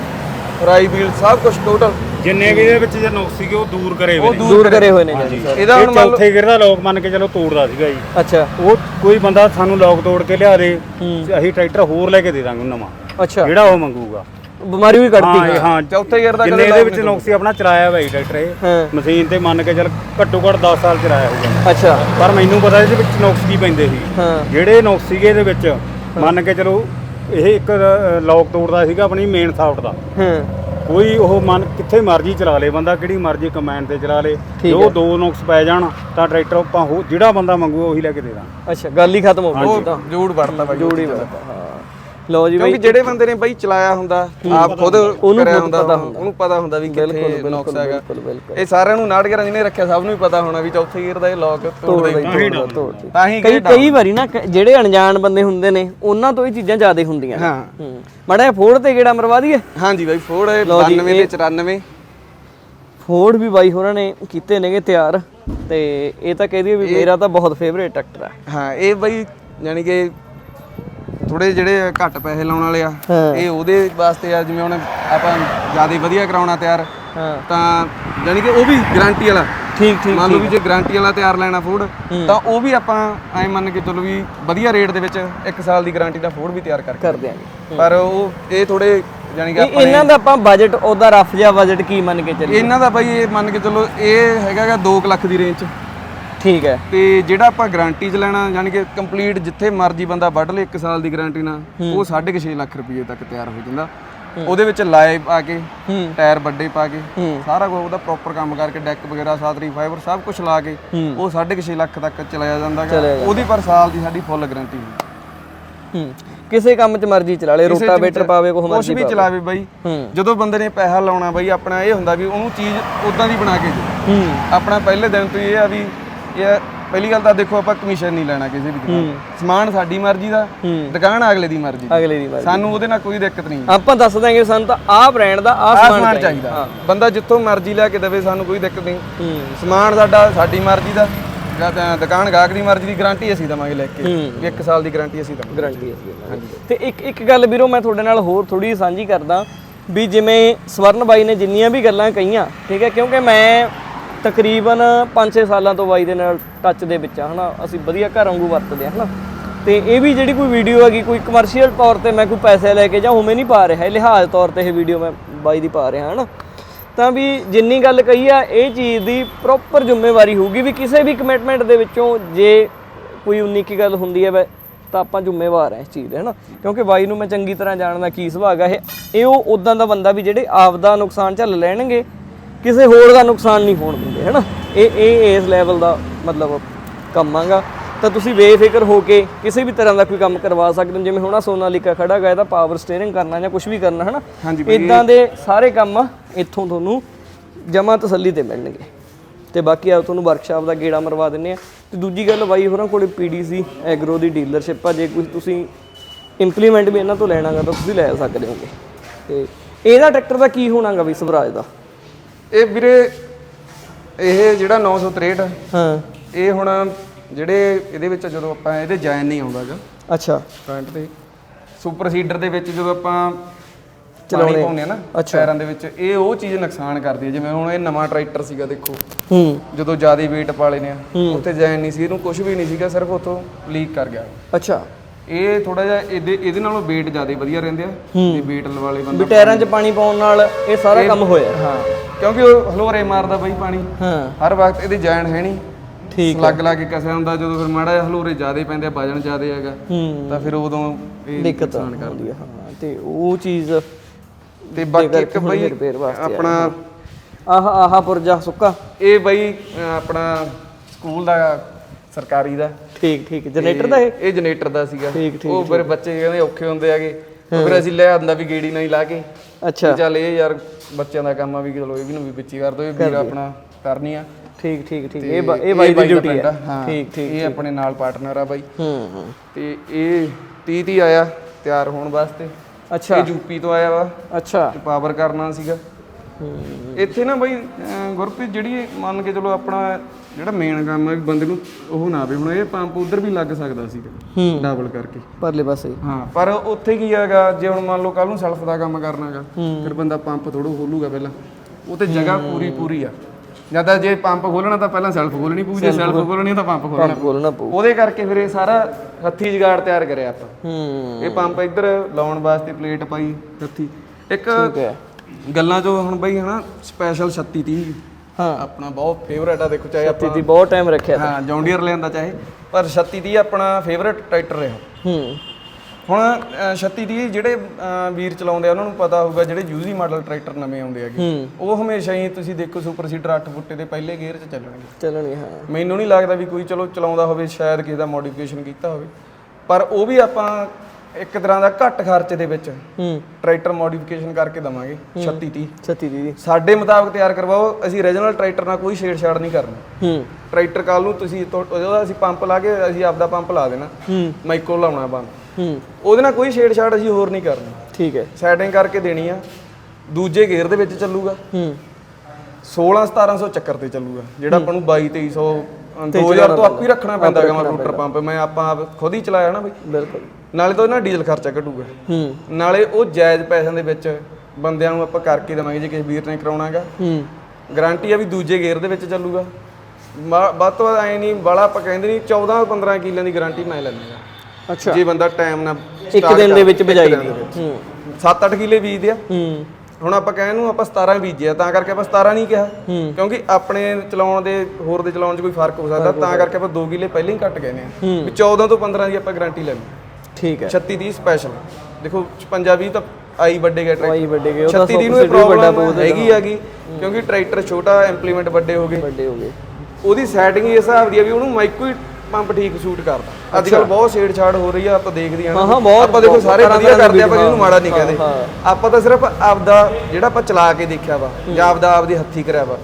ਫਰਾਈ ਵੀਲ ਸਭ ਕੁਝ ਟੋਟਲ ਜਿੰਨੇ ਵੀ ਇਹਦੇ ਵਿੱਚ ਜੇ ਨੁਕਸ ਸੀਗੇ ਉਹ ਦੂਰ ਕਰੇ ਹੋਏ ਨੇ। ਦੂਰ ਕਰੇ ਹੋਏ ਨੇ ਜੀ। ਸਰ ਇਹਦਾ ਇਹ ਹੁਣ ਮੰਨ ਚੌਥੇ ਗਿਰ ਦਾ ਲੋਕ ਮੰਨ ਕੇ ਚਲੋ ਤੋੜਦਾ ਸੀਗਾ ਜੀ। ਅੱਛਾ। ਉਹ ਕੋਈ ਬੰਦਾ ਸਾਨੂੰ ਲੋਕ ਤੋੜ ਕੇ ਲਿਆ ਦੇ ਅਸੀਂ ਟਰੈਕਟਰ ਹੋਰ ਲੈ ਕੇ ਦੇ ਦਾਂਗੇ ਨਵਾਂ। ਅੱਛਾ। ਜਿਹੜਾ ਉਹ ਮੰਗੂਗਾ। ਬਿਮਾਰੀ ਵੀ ਹਾਂ ਕੱਢਦੀ ਇਹ ਹਾਂ। ਚੌਥੇ ਗੇਅਰ ਦਾ ਜਿੰਨੇ ਇਹਦੇ ਵਿੱਚ ਨੁਕਸ ਸੀ ਆਪਣਾ ਚਲਾਇਆ ਬਾਈ ਟਰੈਕਟਰ ਇਹ। ਹਾਂ। ਮਸ਼ੀਨ ਤੇ ਮੰਨ ਕੇ ਚੱਲ ਘੱਟੋ ਘੱਟ 10 ਸਾਲ ਚਲਾਇਆ ਹੋਊਗਾ। ਅੱਛਾ। ਪਰ ਮੈਨੂੰ ਪਤਾ ਇਹਦੇ ਵਿੱਚ ਨੁਕਸ ਕੀ ਪੈਂਦੇ ਸੀ। ਹਾਂ। ਜਿਹੜੇ ਨੁਕਸ ਸੀਗੇ ਇਹਦੇ ਵਿੱਚ ਮੰਨ ਕੇ ਚਲੋ ਇਹ ਇੱਕ ਲੋਕ ਤੋੜਦਾ ਸੀਗਾ ਆਪਣੀ ਮੇਨ ਸਾਫਟ ਦਾ। ਹਾਂ। ਕੋਈ ਉਹ ਮਨ ਕਿੱਥੇ ਮਰਜ਼ੀ ਚਲਾ ਲੇ ਬੰਦਾ ਕਿਹੜੀ ਮਰਜ਼ੀ ਕਮੈਂਡ ਤੇ ਚਲਾ ਲੇ ਠੀਕ ਜੋ ਹੈ। ਦੋ ਨੁਕਸ ਪੈ ਜਾਣ ਤਾਂ ਟਰੈਕਟਰ ਆਪਾਂ ਹੋ ਜਿਹੜਾ ਬੰਦਾ ਮੰਗੂ ਉਹੀ ਲੈ ਕੇ ਦੇ ਦਾਂ ਅੱਛਾ ਗੱਲ ਹੀ ਖਤਮ ਹੋ ਗਈ। ਤਾਂ ਜੂੜ ਵੜਤਾ ਬਾਈ ਜੋੜੀ ਹਾਂ। ਲਓ ਜੀ ਕਿਉਂਕਿ ਬਾਈ। ਜਿਹੜੇ ਬੰਦੇ ਨੇ ਬਾਈ ਚਲਾਇਆ ਹੁੰਦਾ ਆਪ ਖੁਦ ਉਹਨੂੰ ਕਰਿਆ ਹੁੰਦਾ ਪਤਾ ਹੁੰਦਾ। ਉਹਨੂੰ ਪਤਾ ਹੁੰਦਾ ਵੀ ਕਿੱਥੇ ਨੌਕਸ ਹੈਗਾ। ਬਿਲਕੁਲ, ਬਿਲਕੁਲ। ਇਹ ਸਾਰਿਆਂ ਨੂੰ ਨਾਟਕਰਾਂ ਜਿਹਨੇ ਰੱਖਿਆ ਸਭ ਨੂੰ ਹੀ ਪਤਾ ਹੋਣਾ ਵੀ ਚੌਥੇ ਗੇਅਰ ਦਾ ਇਹ ਲੋਕ ਤੋੜ ਤੋੜਦਾ ਦੇ। ਹੀ ਤੋੜ ਤੋੜ ਦੇ। ਤਾਂ ਹੀ ਕਈ ਕਈ ਵਾਰੀ ਨਾ ਜਿਹੜੇ ਅਣਜਾਣ ਬੰਦੇ ਹੁੰਦੇ ਨੇ ਉਹਨਾਂ ਤੋਂ ਇਹ ਚੀਜ਼ਾਂ ਜ਼ਿਆਦਾ ਹੁੰਦੀਆਂ। ਹਾਂ। ਹੂੰ। ਮੜਾ ਫੋੜ ਤੇ ਗੇੜਾ ਮਰਵਾ ਦਈਏ? ਹਾਂਜੀ ਬਾਈ ਫੋੜ ਇਹ ਲਓ ਜੀ, 92 ਤੇ 94 ਫੋੜ ਵੀ ਬਾਈ ਹੋਰਾਂ ਨੇ ਕੀਤੇ ਨੇਗੇ ਤਿਆਰ ਤੇ ਇਹ ਤਾਂ ਕਹਦੀ ਵੀ ਮੇਰਾ ਤਾਂ ਬਹੁਤ ਫੇਵਰੇਟ ਟਰੈਕਟਰ ਹੈ ਹਾਂ ਇਹ ਬਾਈ ਯਾਨੀ ਕਿ ਥੋੜੇ ਜਿਹੜੇ ਘੱਟ ਪੈਸੇ ਲਾਉਣ ਵਾਲੇ ਆ। ਇਹ ਉਹਦੇ ਵਾਸਤੇ ਆ ਜਿਵੇਂ ਹੁਣ ਆਪਾਂ ਜ਼ਿਆਦਾ ਵਧੀਆ ਕਰਾਉਣਾ ਤਿਆਰ ਤਾਂ ਯਾਨੀ ਕਿ ਉਹ ਵੀ ਗਾਰੰਟੀ ਵਾਲਾ। ਠੀਕ ਠੀਕ ਮੰਨ ਲਓ ਵੀ ਜੇ ਗਾਰੰਟੀ ਵਾਲਾ ਤਿਆਰ ਲੈਣਾ ਫੂਡ ਤਾਂ ਉਹ ਵੀ ਆਪਾਂ ਐ ਮੰਨ ਕੇ ਚਲੋ ਵੀ ਵਧੀਆ ਰੇਟ ਦੇ ਵਿੱਚ 1 ਸਾਲ ਦੀ ਗਾਰੰਟੀ ਦਾ ਫੂਡ ਵੀ ਤਿਆਰ ਕਰਕੇ ਕਰ ਦਿਆਂਗੇ। ਪਰ ਉਹ ਇਹ ਥੋੜੇ ਯਾਨੀ ਕਿ ਇਹ- ਇਹਨਾਂ ਦਾ ਆਪਾਂ ਬਜਟ ਉਹਦਾ ਰਫ ਜਿਹਾ ਬਜਟ ਕੀ ਮੰਨ ਕੇ ਚੱਲੀਏ? ਇਹਨਾਂ ਦਾ ਬਾਈ ਇਹ ਮੰਨ ਕੇ ਚਲੋ ਇਹ ਹੈਗਾਗਾ 2 ਲੱਖ ਦੀ ਰੇਂਜ ਚ। ਠੀਕ ਹੈ। ਤੇ ਜਿਹੜਾ ਆਪਾਂ ਗਾਰੰਟੀ ਚ ਲੈਣਾ ਯਾਨੀ ਕਿ ਕੰਪਲੀਟ ਜਿੱਥੇ ਮਰਜ਼ੀ ਬੰਦਾ ਵੱਢ ਲੇ 1 ਸਾਲ ਦੀ ਗਾਰੰਟੀ ਨਾਲ ਉਹ 6.5 ਲੱਖ ਰੁਪਏ ਤੱਕ ਤਿਆਰ ਹੋ ਜਾਂਦਾ। ਉਹਦੇ ਵਿੱਚ ਲਾਏ ਪਾ ਕੇ ਹੂੰ। ਟਾਇਰ ਵੱਡੇ ਪਾ ਕੇ ਹੂੰ। ਸਾਰਾ ਕੁਝ ਉਹਦਾ ਪ੍ਰੋਪਰ ਕੰਮ ਕਰਕੇ ਡੈਕ ਵਗੈਰਾ ਸਾਤਰੀ ਫਾਈਬਰ ਸਭ ਕੁਝ ਲਾ ਕੇ ਹੂੰ। ਉਹ 6.5 ਲੱਖ ਤੱਕ ਚਲਾਇਆ ਜਾਂਦਾ ਗਾ। ਉਹਦੀ ਪਰ ਸਾਲ ਦੀ ਸਾਡੀ ਫੁੱਲ ਗਾਰੰਟੀ ਹੂੰ। ਕਿਸੇ ਕੰਮ 'ਚ ਮਰਜ਼ੀ ਚਲਾ ਲੇ ਰੋਟਾਵੇਟਰ ਪਾਵੇ ਕੋਹ ਕੁਝ ਮਰਜ਼ੀ ਵੀ ਚਲਾਵੇ ਬਾਈ। ਹੂੰ। ਜਦੋਂ ਬੰਦੇ ਨੇ ਪੈਸਾ ਲਾਉਣਾ ਬਾਈ ਆਪਣਾ ਇਹ ਹੁੰਦਾ ਵੀ ਉਹਨੂੰ ਚੀਜ਼ ਉਦਾਂ ਦੀ ਬਣਾ ਕੇ ਦੇ। ਹੂੰ। ਆਪਣਾ ਪਹਿਲੇ ਦਿਨ ਤੋਂ ਹੀ ਇਹ ਆ ਵੀ ਇਹ ਪਹਿਲੀ ਗੱਲ ਤਾਂ ਦੇਖੋ ਆਪਾਂ ਕਮਿਸ਼ਨ ਨਹੀਂ ਲੈਣਾ ਕਿਸੇ ਵੀ ਦੁਕਾਨ ਤੋਂ। ਸਮਾਨ ਸਾਡੀ ਮਰਜ਼ੀ ਦਾ ਹੂੰ। ਦੁਕਾਨ ਅਗਲੇ ਦੀ ਮਰਜ਼ੀ ਦੀ। ਅਗਲੇ ਦੀ ਵਾਰ ਸਾਨੂੰ ਉਹਦੇ ਨਾਲ ਕੋਈ ਦਿੱਕਤ ਨਹੀਂ। ਆਪਾਂ ਦੱਸ ਦਾਂਗੇ ਸਾਨੂੰ ਤਾਂ ਆਹ ਬ੍ਰਾਂਡ ਦਾ ਆਹ ਆਹ ਸਮਾਨ ਚਾਹੀਦਾ। ਬੰਦਾ ਜਿੱਥੋਂ ਮਰਜ਼ੀ ਲੈ ਕੇ ਦੇਵੇ ਸਾਨੂੰ ਕੋਈ ਦਿੱਕਤ ਨਹੀਂ। ਹੂੰ। ਸਮਾਨ ਸਾਡਾ ਸਾਡੀ ਮਰਜ਼ੀ ਦਾ। ਤਾਂ ਦੁਕਾਨ ਗਾਹਕ ਦੀ ਮਰਜ਼ੀ ਦੀ ਗਾਰੰਟੀ ਅਸੀਂ ਦਵਾਂਗੇ ਲੈ ਕੇ। ਹੂੰ। ਵੀ ਇੱਕ ਸਾਲ ਦੀ ਗਾਰੰਟੀ ਅਸੀਂ ਦਵਾਂਗੇ। ਗਾਰੰਟੀ ਤੇ ਇੱਕ ਇੱਕ ਗੱਲ ਵੀਰੋ ਮੈਂ ਤੁਹਾਡੇ ਨਾਲ ਹੋਰ ਥੋੜੀ ਸਾਂਝੀ ਕਰਦਾ ਵੀ ਜਿਵੇਂ ਸਵਰਨ ਬਾਈ ਨੇ ਜਿੰਨੀਆਂ ਵੀ ਗੱਲਾਂ ਕਹੀਆਂ ਠੀਕ ਹੈ? ਕਿਉਂਕਿ ਮੈਂ ਤਕਰੀਬਨ 5-6 ਸਾਲਾਂ ਤੋਂ ਬਾਈ ਦੇ ਨਾਲ ਟੱਚ ਦੇ ਵਿੱਚ ਆ, ਹਨਾ? ਅਸੀਂ ਵਧੀਆ ਘਰ ਵਾਂਗੂ ਵਰਤਦੇ ਆ, ਹਨਾ? ਤੇ ਇਹ ਵੀ ਜਿਹੜੀ ਕੋਈ ਵੀਡੀਓ ਹੈਗੀ, ਕੋਈ ਕਮਰਸ਼ੀਅਲ ਤੌਰ ਤੇ ਮੈਂ ਕੋਈ ਪੈਸੇ ਲੈ ਕੇ ਜਾਂ ਉਵੇਂ ਨਹੀਂ ਪਾ ਰਿਹਾ, ਇਹ ਲਿਹਾਜ਼ ਤੌਰ ਤੇ ਇਹ ਵੀਡੀਓ ਮੈਂ ਬਾਈ ਦੀ ਪਾ ਰਿਹਾ, ਹਨਾ? ਤਾਂ ਵੀ ਜਿੰਨੀ ਗੱਲ ਕਹੀ ਆ, ਇਹ ਚੀਜ਼ ਦੀ ਪ੍ਰੋਪਰ ਜ਼ਿੰਮੇਵਾਰੀ ਹੋਊਗੀ ਵੀ ਕਿਸੇ ਵੀ ਕਮਿਟਮੈਂਟ ਦੇ ਵਿੱਚੋਂ ਜੇ ਕੋਈ ਉਨੀ ਕੀ ਗੱਲ ਹੁੰਦੀ ਹੈ, ਵੈ ਤਾਂ ਆਪਾਂ ਜ਼ਿੰਮੇਵਾਰ ਹਾਂ ਇਸ ਚੀਜ਼ ਦੇ, ਹਨਾ? ਕਿਉਂਕਿ ਬਾਈ ਨੂੰ ਮੈਂ ਚੰਗੀ ਤਰ੍ਹਾਂ ਜਾਣਦਾ ਕੀ ਸੁਭਾਅ ਹੈ ਇਹ ਇਹ ਉਹ ਉਦਾਂ ਦਾ ਬੰਦਾ ਵੀ ਜਿਹੜੇ ਆਪ ਦਾ ਨੁਕਸਾਨ ਝੱਲ ਲੈਣਗੇ ਕਿਸੇ ਹੋਰ ਦਾ ਨੁਕਸਾਨ ਨਹੀਂ ਹੋਣ ਦਿੰਦੇ ਹਨਾ ਇਹ ਇਹ ਇਸ ਲੈਵਲ ਦਾ ਮਤਲਬ ਕੰਮ ਆਗਾ। ਤਾਂ ਤੁਸੀਂ ਬੇਫਿਕਰ ਹੋ ਕੇ ਕਿਸੇ ਵੀ ਤਰ੍ਹਾਂ ਦਾ ਕੋਈ ਕੰਮ ਕਰਵਾ ਸਕਦੇ ਹੋ ਜਿਵੇਂ ਹੁਣ ਸੋਨਾਲੀਕਾ ਖੜਾ ਗਾ ਇਹਦਾ ਪਾਵਰ ਸਟੀਅਰਿੰਗ ਕਰਨਾ ਜਾਂ ਕੁਝ ਵੀ ਕਰਨਾ ਹਨਾ ਇਦਾਂ ਦੇ ਸਾਰੇ ਕੰਮ ਇੱਥੋਂ ਤੁਹਾਨੂੰ ਜਮਾ ਤਸੱਲੀ ਤੇ ਮਿਲਣਗੇ। ਤੇ ਬਾਕੀ ਆ ਤੁਹਾਨੂੰ ਵਰਕਸ਼ਾਪ ਦਾ ਗੇੜਾ ਮਰਵਾ ਦਿੰਨੇ ਆ। ਤੇ ਦੂਜੀ ਗੱਲ ਬਾਈ ਹੋਰਾਂ ਕੋਲੇ ਪੀਡੀਸੀ ਐਗਰੋ ਦੀ ਡੀਲਰਸ਼ਿਪ ਆ ਜੇ ਕੋਈ ਤੁਸੀਂ ਇੰਪਲੀਮੈਂਟ ਵੀ ਇਹਨਾਂ ਤੋਂ ਲੈਣਾਗਾ ਤਾਂ ਤੁਸੀਂ ਲੈ ਸਕਦੇ ਹੋਗੇ। ਤੇ ਇਹਦਾ ਟਰੈਕਟਰ ਦਾ ਕੀ ਹੋਣਾਗਾ ਵੀ ਸਵਰਾਜ ਦਾ? ਇਹ ਵੀਰੇ ਇਹ ਜਿਹੜਾ 963 ਹਾਂ। ਇਹ ਹੁਣ ਜਿਹੜੇ ਇਹਦੇ ਵਿੱਚ ਜਦੋਂ ਆਪਾਂ ਇਹਦੇ ਜੈਨ ਨਹੀਂ ਆਉਂਦਾਗਾ ਅੱਛਾ। ਫਰੰਟ ਤੇ। ਸੁਪਰ ਸੀਡਰ ਦੇ ਵਿੱਚ ਜਦੋਂ ਆਪਾਂ ਚਲਾਉਣੇ। ਪਾਉਂਦੇ ਆ ਨਾ ਟਾਇਰਾਂ ਦੇ ਵਿੱਚ ਇਹ ਉਹ ਚੀਜ਼ ਨੁਕਸਾਨ ਕਰਦੀ ਹੈ ਜਿਵੇਂ ਹੁਣ ਇਹ ਨਵਾਂ ਟਰੈਕਟਰ ਸੀਗਾ ਦੇਖੋ। ਹੂੰ। ਜਦੋਂ ਜ਼ਿਆਦਾ weight ਪਾ ਲੈਨੇ ਆ ਉੱਥੇ ਜੈਨ ਨਹੀਂ ਸੀ ਇਹਨੂੰ ਕੁਝ ਵੀ ਨਹੀਂ ਸੀਗਾ ਸਿਰਫ ਉੱਥੋਂ ਲੀਕ ਕਰ ਗਿਆ। ਅੱਛਾ। ਇਹ ਥੋੜਾ ਜਿਹਾ ਇਹਦੇ ਇਹਦੇ ਨਾਲੋਂ weight ਜ਼ਿਆਦਾ ਵਧੀਆ ਰਹਿੰਦੇ ਆ। ਵੀ weight ਵਾਲੇ ਬੰਦਾ ਟਾਇਰਾਂ 'ਚ ਪਾਣੀ ਪਾਉਣ ਨਾਲ ਇਹ ਸਾਰਾ ਕੰਮ ਹੋਇਆ। ਹਾਂ ਕਿਉਂਕਿ ਉਹ ਹਲੋਰੇ ਮਾਰਦਾ ਬਈ ਪਾਣੀ। ਹਾਂ। ਹਰ ਵਕਤ ਇਹਦੀ ਜੈਨ ਹੈ ਨਹੀਂ। ਠੀਕ ਲੱਗ ਲਾ ਕੇ ਕਸਿਆ ਹੁੰਦਾ ਜਦੋਂ ਫਿਰ ਮਾੜਾ ਜਿਹਾ ਹਲੋਰੇ ਜ਼ਿਆਦਾ ਪੈਂਦੇ ਆ ਵਜਨ ਜ਼ਿਆਦਾ ਹੈਗਾ ਤਾਂ ਫਿਰ ਉਦੋਂ ਇਹ ਦਿੱਕਤ ਨੁਕਸਾਨ ਕਰਦਾ। ਆ ਹਾਂ। ਤੇ ਉਹ ਚੀਜ਼ ਤੇ ਬਾਕੀ ਇੱਕ ਬਈ ਆਪਣਾ ਆਹ ਆਹ ਪੁਰਜਾ ਸੁੱਕਾ। ਇਹ ਬਈ ਆਪਣਾ ਸਕੂਲ ਦਾ ਸਰਕਾਰੀ ਦਾ। ਠੀਕ ਠੀਕ। ਜਨਰੇਟਰ ਦਾ ਇਹ? ਇਹ ਜਨਰੇਟਰ ਦਾ ਸੀਗਾ। ਠੀਕ, ਠੀਕ, ਉਹ ਫਿਰ ਬੱਚੇ ਕਹਿੰਦੇ ਔਖੇ ਹੁੰਦੇ ਆਗੇ ਉਹ ਫਿਰ ਅਸੀਂ ਲੈ ਆਂਦਾ ਵੀ ਗੇੜੀ ਨਹੀਂ ਲਾ ਕੇ। ਅੱਛਾ। ਵੀ ਚੱਲ ਇਹ ਯਾਰ ਬੱਚਿਆਂ ਦਾ ਕੰਮ ਆ ਵੀ ਚਲੋ ਇਹ ਵੀ ਨੂੰ ਵੀ ਵਿੱਚੀ ਕਰ ਦੋ ਇਹ ਵੀਰ ਆਪਣਾ ਕਰਨੀ ਆ। ਠੀਕ ਠੀਕ ਠੀਕ। ਇਹ ਬਾ- ਇਹ ਬਾਈ ਦੀ ਦਾ ਡਿਊਟੀ ਪਿੰਡ ਆ, ਹਾਂ। ਠੀਕ ਠੀਕ ਇਹ ਆਪਣੇ ਨਾਲ ਪਾਰਟਨਰ ਆ ਬਾਈ। ਹੂੰ ਹੂੰ। ਤੇ ਇਹ 30 ਤੀ ਆਇਆ ਤਿਆਰ ਹੋਣ ਵਾਸਤੇ। ਅੱਛਾ। ਇਹ ਯੂਪੀ ਤੋਂ ਆਇਆ ਵਾ। ਅੱਛਾ। ਪਾਵਰ ਕਰਨਾ ਸੀਗਾ। ਇੱਥੇ ਨਾ ਬਈ ਗੁਰਪ੍ਰੀਤ ਜਿਹੜੀ ਮੰਨ ਕੇ ਚਲੋ ਆਪਣਾ ਜਿਹੜਾ ਮੇਨ ਕੰਮ ਹੈ ਬੰਦੇ ਨੂੰ ਉਹ ਨਾ ਆਵੇ ਹੁਣ ਇਹ ਪੰਪ ਉਧਰ ਵੀ ਲੱਗ ਸਕਦਾ ਹੂੰ। ਡਬਲ ਕਰਕੇ। ਪਰਲੇ ਪਾਸੇ। ਹਾਂ ਪਰ ਉੱਥੇ ਕੀ ਹੈਗਾ ਜੇ ਹੁਣ ਮੰਨ ਲਓ ਕੱਲ ਨੂੰ ਸੈਲਫ ਦਾ ਕੰਮ ਕਰਨਾਗਾ ਫਿਰ ਬੰਦਾ ਪੰਪ ਥੋੜੋ ਖੋਲੂਗਾ ਪਹਿਲਾਂ। ਉਹ ਤੇ ਜਗ੍ਹਾ ਪੂਰੀ ਪੂਰੀ ਆ। ਜਾਂ ਤਾਂ ਜੇ ਪੰਪ ਖੋਲਣਾ ਤਾਂ ਪਹਿਲਾਂ ਸੈਲਫ ਖੋਲਣੀ ਪਊ ਜੇ ਸੈਲਫ ਖੋਲਣੀ ਤਾਂ ਪੰਪ ਖੋਲਣਾ ਪਊ। ਉਹਦੇ ਕਰਕੇ ਫਿਰ ਇਹ ਸਾਰਾ ਹੱਥੀ ਜਗਾੜ ਤਿਆਰ ਕਰਿਆ ਆਪਾਂ। ਹੂੰ। ਇਹ ਪੰਪ ਇੱਧਰ ਲਾਉਣ ਵਾਸਤੇ ਪਲੇਟ ਪਾਈ ਹੱਥੀ। ਇੱਕ ਗੱਲਾਂ ਜੋ ਹੁਣ ਬਈ ਹਨਾ ਸਪੈਸ਼ਲ 36 30 ਹਾਂ। ਆਪਣਾ ਬਹੁਤ ਫੇਵਰੇਟ ਆ ਦੇਖੋ ਚਾਹੇ ਆਪਾਂ ਦੀ ਬਹੁਤ ਟਾਈਮ ਰੱਖਿਆ ਤਾ। ਹਾਂ ਜੌਂਡੀਅਰ ਲੈਂਦਾ ਚਾਹੇ ਪਰ 36 30 ਆਪਣਾ ਫੇਵਰੇਟ ਟਰੈਕਟਰ ਰਿਹਾ। ਹੂੰ। ਹੁਣ ਅ, 36 30 ਜਿਹੜੇ ਵੀਰ ਚਲਾਉਂਦੇ ਆ ਉਹਨਾਂ ਨੂੰ ਪਤਾ ਹੋਊਗਾ ਜਿਹੜੇ ਯੂਜ਼ੀ ਮਾਡਲ ਟਰੈਕਟਰ ਨਵੇਂ ਆਉਂਦੇ ਹੈਗੇ। ਉਹ ਹਮੇਸ਼ਾ ਹੀ ਤੁਸੀਂ ਦੇਖੋ ਸੁਪਰ ਸੀਡਰ 8 ਫੁੱਟੇ ਦੇ ਪਹਿਲੇ ਗੇਅਰ 'ਚ ਚੱਲਣਗੇ। ਚੱਲਣਗੇ ਹਾਂ। ਮੈਨੂੰ ਨਹੀਂ ਲੱਗਦਾ ਵੀ ਕੋਈ ਚਲੋ ਚਲਾਉਂਦਾ ਹੋਵੇ ਸ਼ਾਇਦ ਕਿਸੇ ਦਾ ਮੋਡੀਫਿਕੇਸ਼ਨ ਕੀਤਾ ਹੋਵੇ। ਪਰ ਉਹ ਵੀ ਆਪਾਂ ਇੱਕ ਤਰ੍ਹਾਂ ਦਾ ਘੱਟ ਖਰਚੇ ਦੇ ਵਿੱਚ ਹੂੰ। ਟਰੈਕਟਰ ਮੋਡੀਫਿਕੇਸ਼ਨ ਕਰਕੇ ਦਵਾਂਗੇ 36 30 ਸੱਤੀ ਦੀਦੀ ਸਾਡੇ ਮੁਤਾਬਕ ਤਿਆਰ ਕਰਵਾਓ ਅਸੀਂ ਰੀਜਨਲ ਟਰੈਕਟਰ ਨਾਲ ਕੋਈ ਛੇੜਛਾੜ ਨਹੀਂ ਕਰਨੀ। ਹੂੰ। ਟਰੈਕਟਰ ਕੱਲ ਨੂੰ ਤੁਸੀਂ ਉਹਦਾ ਅਸੀਂ ਪੰਪ ਲਾ ਕੇ ਅਸੀਂ ਆਪਦਾ ਪੰਪ ਲਾ ਦੇਣਾ। ਹੂੰ। ਮਾਈਕੋ ਲਾਉਣਾ ਬੰਦ। ਹੂੰ। ਉਹਦੇ ਨਾਲ ਕੋਈ ਛੇੜਛਾੜ ਅਸੀਂ ਹੋਰ ਨਹੀਂ ਕਰਨੀ। ਠੀਕ ਹੈ। ਸੈਟਿੰਗ ਕਰਕੇ ਦੇਣੀ ਆ। ਦੂਜੇ ਗੇਅਰ ਦੇ ਵਿੱਚ ਚੱਲੂਗਾ। ਹੂੰ। 16 1700 ਚੱਕਰ ਤੇ ਚੱਲੂਗਾ ਜਿਹੜਾ ਆਪਾਂ ਨੂੰ 22 2300 ਅ, 2000 ਤੋਂ ਆਪ ਹੀ ਰੱਖਣਾ ਪੈਂਦਾ ਹੈਗਾ ਮੋਟਰ ਪੰਪ ਮੈਂ ਆਪਾਂ ਆਪ ਖੁਦ ਹੀ ਚਲਾਇਆ ਨਾ ਬਈ। ਬਿਲਕੁਲ। ਨਾਲੇ ਤਾਂ ਉਹਨਾਂ ਡੀਜ਼ਲ ਖਰਚਾ ਘਟੂਗਾ। ਹੂੰ। ਨਾਲੇ ਉਹ ਜਾਇਜ਼ ਪੈਸਿਆਂ ਦੇ ਵਿੱਚ ਬੰਦਿਆਂ ਨੂੰ ਆਪਾਂ ਕਰਕੇ ਦੇਵਾਂਗੇ ਜੇ ਕਿਸੇ ਵੀਰ ਨੇ ਕਰਾਉਣਾਗਾ ਹੂੰ। ਗਾਰੰਟੀ ਆ ਵੀ ਦੂਜੇ ਗੇਅਰ ਦੇ ਵਿੱਚ ਚੱਲੂਗਾ। ਵੱਧ ਤੋਂ ਵੱਧ ਐ ਨਹੀਂ ਬਾਲਾ ਆਪਾਂ ਕਹਿੰਦੇ ਨਹੀਂ 14 15 ਕਿੱਲਿਆਂ ਦੀ ਗਾਰੰਟੀ ਮੈਂ ਲੈਂਦਾ ਅੱਛਾ। ਜੇ ਬੰਦਾ ਟਾਈਮ ਨਾਲ ਇੱਕ ਦਿਨ ਦੇ ਵਿੱਚ ਬਜਾਈ ਦੀ। ਹੂੰ। 7-8 ਕਿੱਲੇ ਬੀਜਦੇ ਆ। ਹੂੰ। ਹੁਣ ਆਪਾਂ ਕਹਿਣ ਨੂੰ ਆਪਾਂ 17 ਬੀਜਿਆ ਤਾਂ ਕਰਕੇ ਆਪਾਂ 17 ਨਹੀਂ ਕਿਹਾ। ਕਿਉਂਕਿ ਆਪਣੇ ਚਲਾਉਣ ਦੇ ਹੋਰ ਦੇ ਚਲਾਉਣ 'ਚ ਕੋਈ ਫ਼ਰਕ ਹੋ ਸਕਦਾ ਤਾਂ ਕਰਕੇ ਆਪਾਂ 2 ਕਿੱਲੇ ਪਹਿਲਾਂ ਹੀ ਘੱਟ ਗਏ ਨੇ। ਵੀ 14 ਤੋਂ 15 ਦੀ ਆਪਾਂ ਗਾਰੰਟੀ ਲੈਣੀ ਠੀਕ ਹੈ। 36 30 ਸਪੈਸ਼ਲ ਦੇਖੋ 55 20 ਤਾਂ ਆਈ ਵੱਡੇ ਗਏ ਆਈ ਵੱਡੇ ਗਏ, ਉਹਦਾ 36 30 ਨੂੰ ਇਹ ਪ੍ਰੋਬਲਮ ਹੈਗੀ ਹੈਗੀ ਕਿਉਂਕਿ ਟਰੈਕਟਰ ਛੋਟਾ ਇੰਪਲੀਮੈਂਟ ਵੱਡੇ ਹੋ ਗਏ। ਵੱਡੇ ਹੋ ਗਏ। ਉਹਦੀ ਸੈਟਿੰਗ ਇਸ ਹਿਸਾਬ ਦੀ ਆ ਵੀ ਉਹਨੂੰ ਮਾਈਕੋ ਹੀ ਪੰਪ ਠੀਕ ਸੂਟ ਕਰਦਾ। ਅੱਜ ਕੱਲ ਬਹੁਤ ਛੇੜਛਾੜ ਹੋ ਰਹੀ ਆ ਆਪਾਂ ਦੇਖਦੇ ਹਾਂ ਹਾਂ, ਹਾਂ, ਬਹੁਤ- ਆਪਾਂ ਦੇਖੋ ਸਾਰੇ ਵਧੀਆ ਕਰਦੇ ਆਪਾਂ ਇਹਨੂੰ ਮਾੜਾ ਨਹੀਂ ਕਹਿੰਦੇ। ਆਪਾਂ ਤਾਂ ਸਿਰਫ ਆਪਦਾ ਜਿਹੜਾ ਆਪਾਂ ਚਲਾ ਕੇ ਦੇਖਿਆ ਵਾ ਜਾਂ ਆਪਦਾ ਆਪਦੀ ਹੱਥੀ ਕਰਿਆ ਵਾ।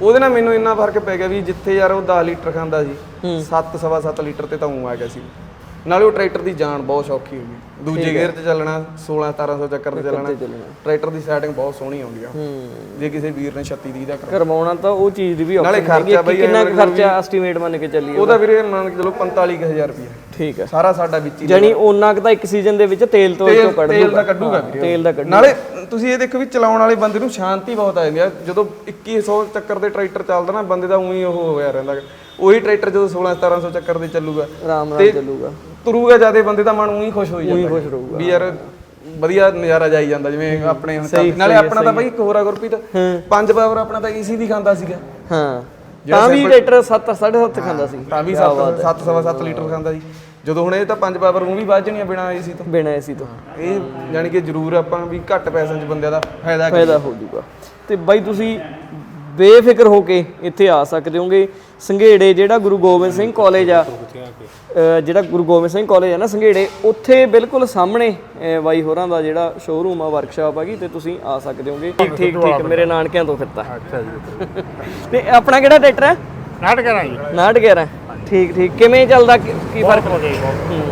ਉਹਦੇ ਨਾਲ ਮੈਨੂੰ ਇੰਨਾ ਫ਼ਰਕ ਪੈ ਗਿਆ ਵੀ ਜਿੱਥੇ ਯਾਰ ਉਹ 10 ਲੀਟਰ ਖਾਂਦਾ ਸੀ ਹੂੰ। 7 ਸਵਾ 7 ਲੀਟਰ ਤੇ ਤਾਂ ਉਹ ਆ ਗਿਆ ਸੀ। ਨਾਲੇ ਉਹ ਟਰੈਕਟਰ ਦੀ ਜਾਨ ਬਹੁਤ ਸੌਖੀ ਹੋ ਗਈ। ਦੂਜੇ ਗੇਅਰ ਤੇ ਚੱਲਣਾ 16 1700 ਚੱਕਰ ਤੇ ਚੱਲਣਾ। ਟਰੈਕਟਰ ਦੀ ਸੈਟਿੰਗ ਬਹੁਤ ਸੋਹਣੀ ਆਉਂਦੀ ਆ। ਹੂੰ। ਜੇ ਕਿਸੇ ਵੀਰ ਨੇ 36 30 ਦਾ ਕਰਾ ਕਰਵਾਉਣਾ ਤਾਂ ਉਹ ਚੀਜ਼ ਦੀ ਵੀ ਨਾਲੇ ਖਰਚਾ ਬਈ ਕਿੰਨਾ ਖਰਚਾ ਐਸਟੀਮੇਟ ਮੰਨ ਕੇ ਚੱਲੀਏ ਉਹਦਾ ਵੀਰੇ ਮੰਨ ਕੇ ਚਲੋ 45000 ਰੁਪਏ ਠੀਕ ਹੈ ਸਾਰਾ ਸਾਡਾ ਵਿੱਚ ਹੀ ਜਾਨੀ ਉਹਨਾਂ ਕੁ ਤਾਂ ਇੱਕ ਸੀਜ਼ਨ ਦੇ ਵਿੱਚ ਤੇਲ ਤੋਂ ਤੇਲ ਚੋਂ ਕੱਢ ਤੇਲ ਦਾ ਕੱਢੂਗਾ ਵੀਰੇ। ਤੇਲ ਦਾ ਕੱਢ ਨਾਲੇ ਤੁਸੀਂ ਇਹ ਦੇਖੋ ਵੀ ਚਲਾਉਣ ਵਾਲੇ ਬੰਦੇ ਨੂੰ ਸ਼ਾਂਤੀ ਬਹੁਤ ਆ ਜਾਂਦੀ ਆ। ਜਦੋਂ 2100 ਚੱਕਰ ਦੇ ਟਰੈਕਟਰ ਚੱਲਦਾ ਨਾ ਬੰਦੇ ਦਾ ਉਹੀ ਉਹ ਹੋਇਆ ਰਹਿੰਦਾ। ਉਹੀ ਟਰੈਕਟਰ ਜਦੋਂ 16 1700 ਚੱਕਰ ਦੇ ਚੱਲੂਗਾ। ਆਰਾਮ ਨਾਲ ਤੇ ਚੱਲੂਗਾ। ਤੁਰੂਗਾ ਜਿਆਦੇ ਬੰਦੇ ਦਾ ਮਨ ਉਹੀ ਖੁਸ਼ ਹੋਈ ਜਾਂਦਾ। ਖੁਸ਼ ਰਹੂਗਾ। ਵੀ ਯਾਰ ਵਧੀਆ ਨਜ਼ਾਰਾ ਜਾਈ ਜਾਂਦਾ ਜਿਵੇਂ ਆਪਣੇ ਹੁਣ ਤਾਂ- ਨਾਲੇ ਆਪਣਾ ਤਾਂ ਬਾਈ ਇੱਕ ਹੋਰ ਆ ਗੁਰਪ੍ਰੀਤ। ਪੰਜ ਪਾਵਰ ਆਪਣਾ ਤਾਂ ਈਸੀ ਵੀ ਖਾਂਦਾ ਸੀਗਾ। ਹਾਂ। ਤਾਂ ਵੀ ਲੀਟਰ 7 7.5 ਖਾਂਦਾ ਸੀ। ਤਾਂ ਵੀ 7 7 ਸਵਾ 7 ਲੀਟਰ ਖਾਂਦਾ ਸੀ। ਜਦੋਂ ਹੁਣ ਇਹ ਤਾਂ ਪੰਜ ਪਾਵਰ ਉਹ ਵੀ ਵੱਧ ਜਾਣੀਆਂ ਬਿਨਾ ਏਸੀ ਤੋਂ। ਬਿਨਾਂ ਏਸੀ ਤੋਂ। ਇਹ ਯਾਨੀ ਕਿ ਜ਼ਰੂਰ ਆਪਾਂ ਵੀ ਘੱਟ ਪੈਸਿਆਂ 'ਚ ਬੰਦਿਆਂ ਦਾ ਫਾਇਦਾ ਫਾਇਦਾ ਹੋ ਜਾਊਗਾ। ਤੇ ਬਾਈ ਤੁਸੀਂ ਬੇਫਿਕਰ ਹੋ ਕੇ ਇੱਥੇ ਆ ਸਕਦੇ ਹੋਗੇ। ਸੰਘੇੜੇ ਜਿਹੜਾ ਗੁਰੂ ਗੋਬਿੰਦ ਸਿੰਘ ਕਾਲਜ ਆ ਜਿਹੜਾ ਗੁਰੂ ਗੋਬਿੰਦ ਸਿੰਘ ਕਾਲਜ ਆ ਨਾ ਸੰਘੇੜੇ ਉੱਥੇ ਬਿਲਕੁਲ ਸਾਹਮਣੇ ਬਾਈ ਹੋਰਾਂ ਦਾ ਜਿਹੜਾ ਸ਼ੋਰੂਮ ਆ ਵਰਕਸ਼ਾਪ ਹੈਗੀ ਤੇ ਤੁਸੀਂ ਆ ਸਕਦੇ ਹੋਗੇ। ਠੀਕ ਠੀਕ ਠੀਕ ਮੇਰੇ ਨਾਨਕਿਆਂ ਤੋਂ ਫਿਰ ਤਾਂ। ਅੱਛਾ ਜੀ। ਤੇ ਆਪਣਾ ਕਿਹੜਾ ਟਰੈਕਟਰ ਹੈ ਨਾਟਕ ਕਰਾਂ ਜੀ। 911 ਠੀਕ ਠੀਕ। ਕਿਵੇਂ ਚੱਲਦਾ ਕੀ ਫ਼ਰਕ। ਹੂੰ।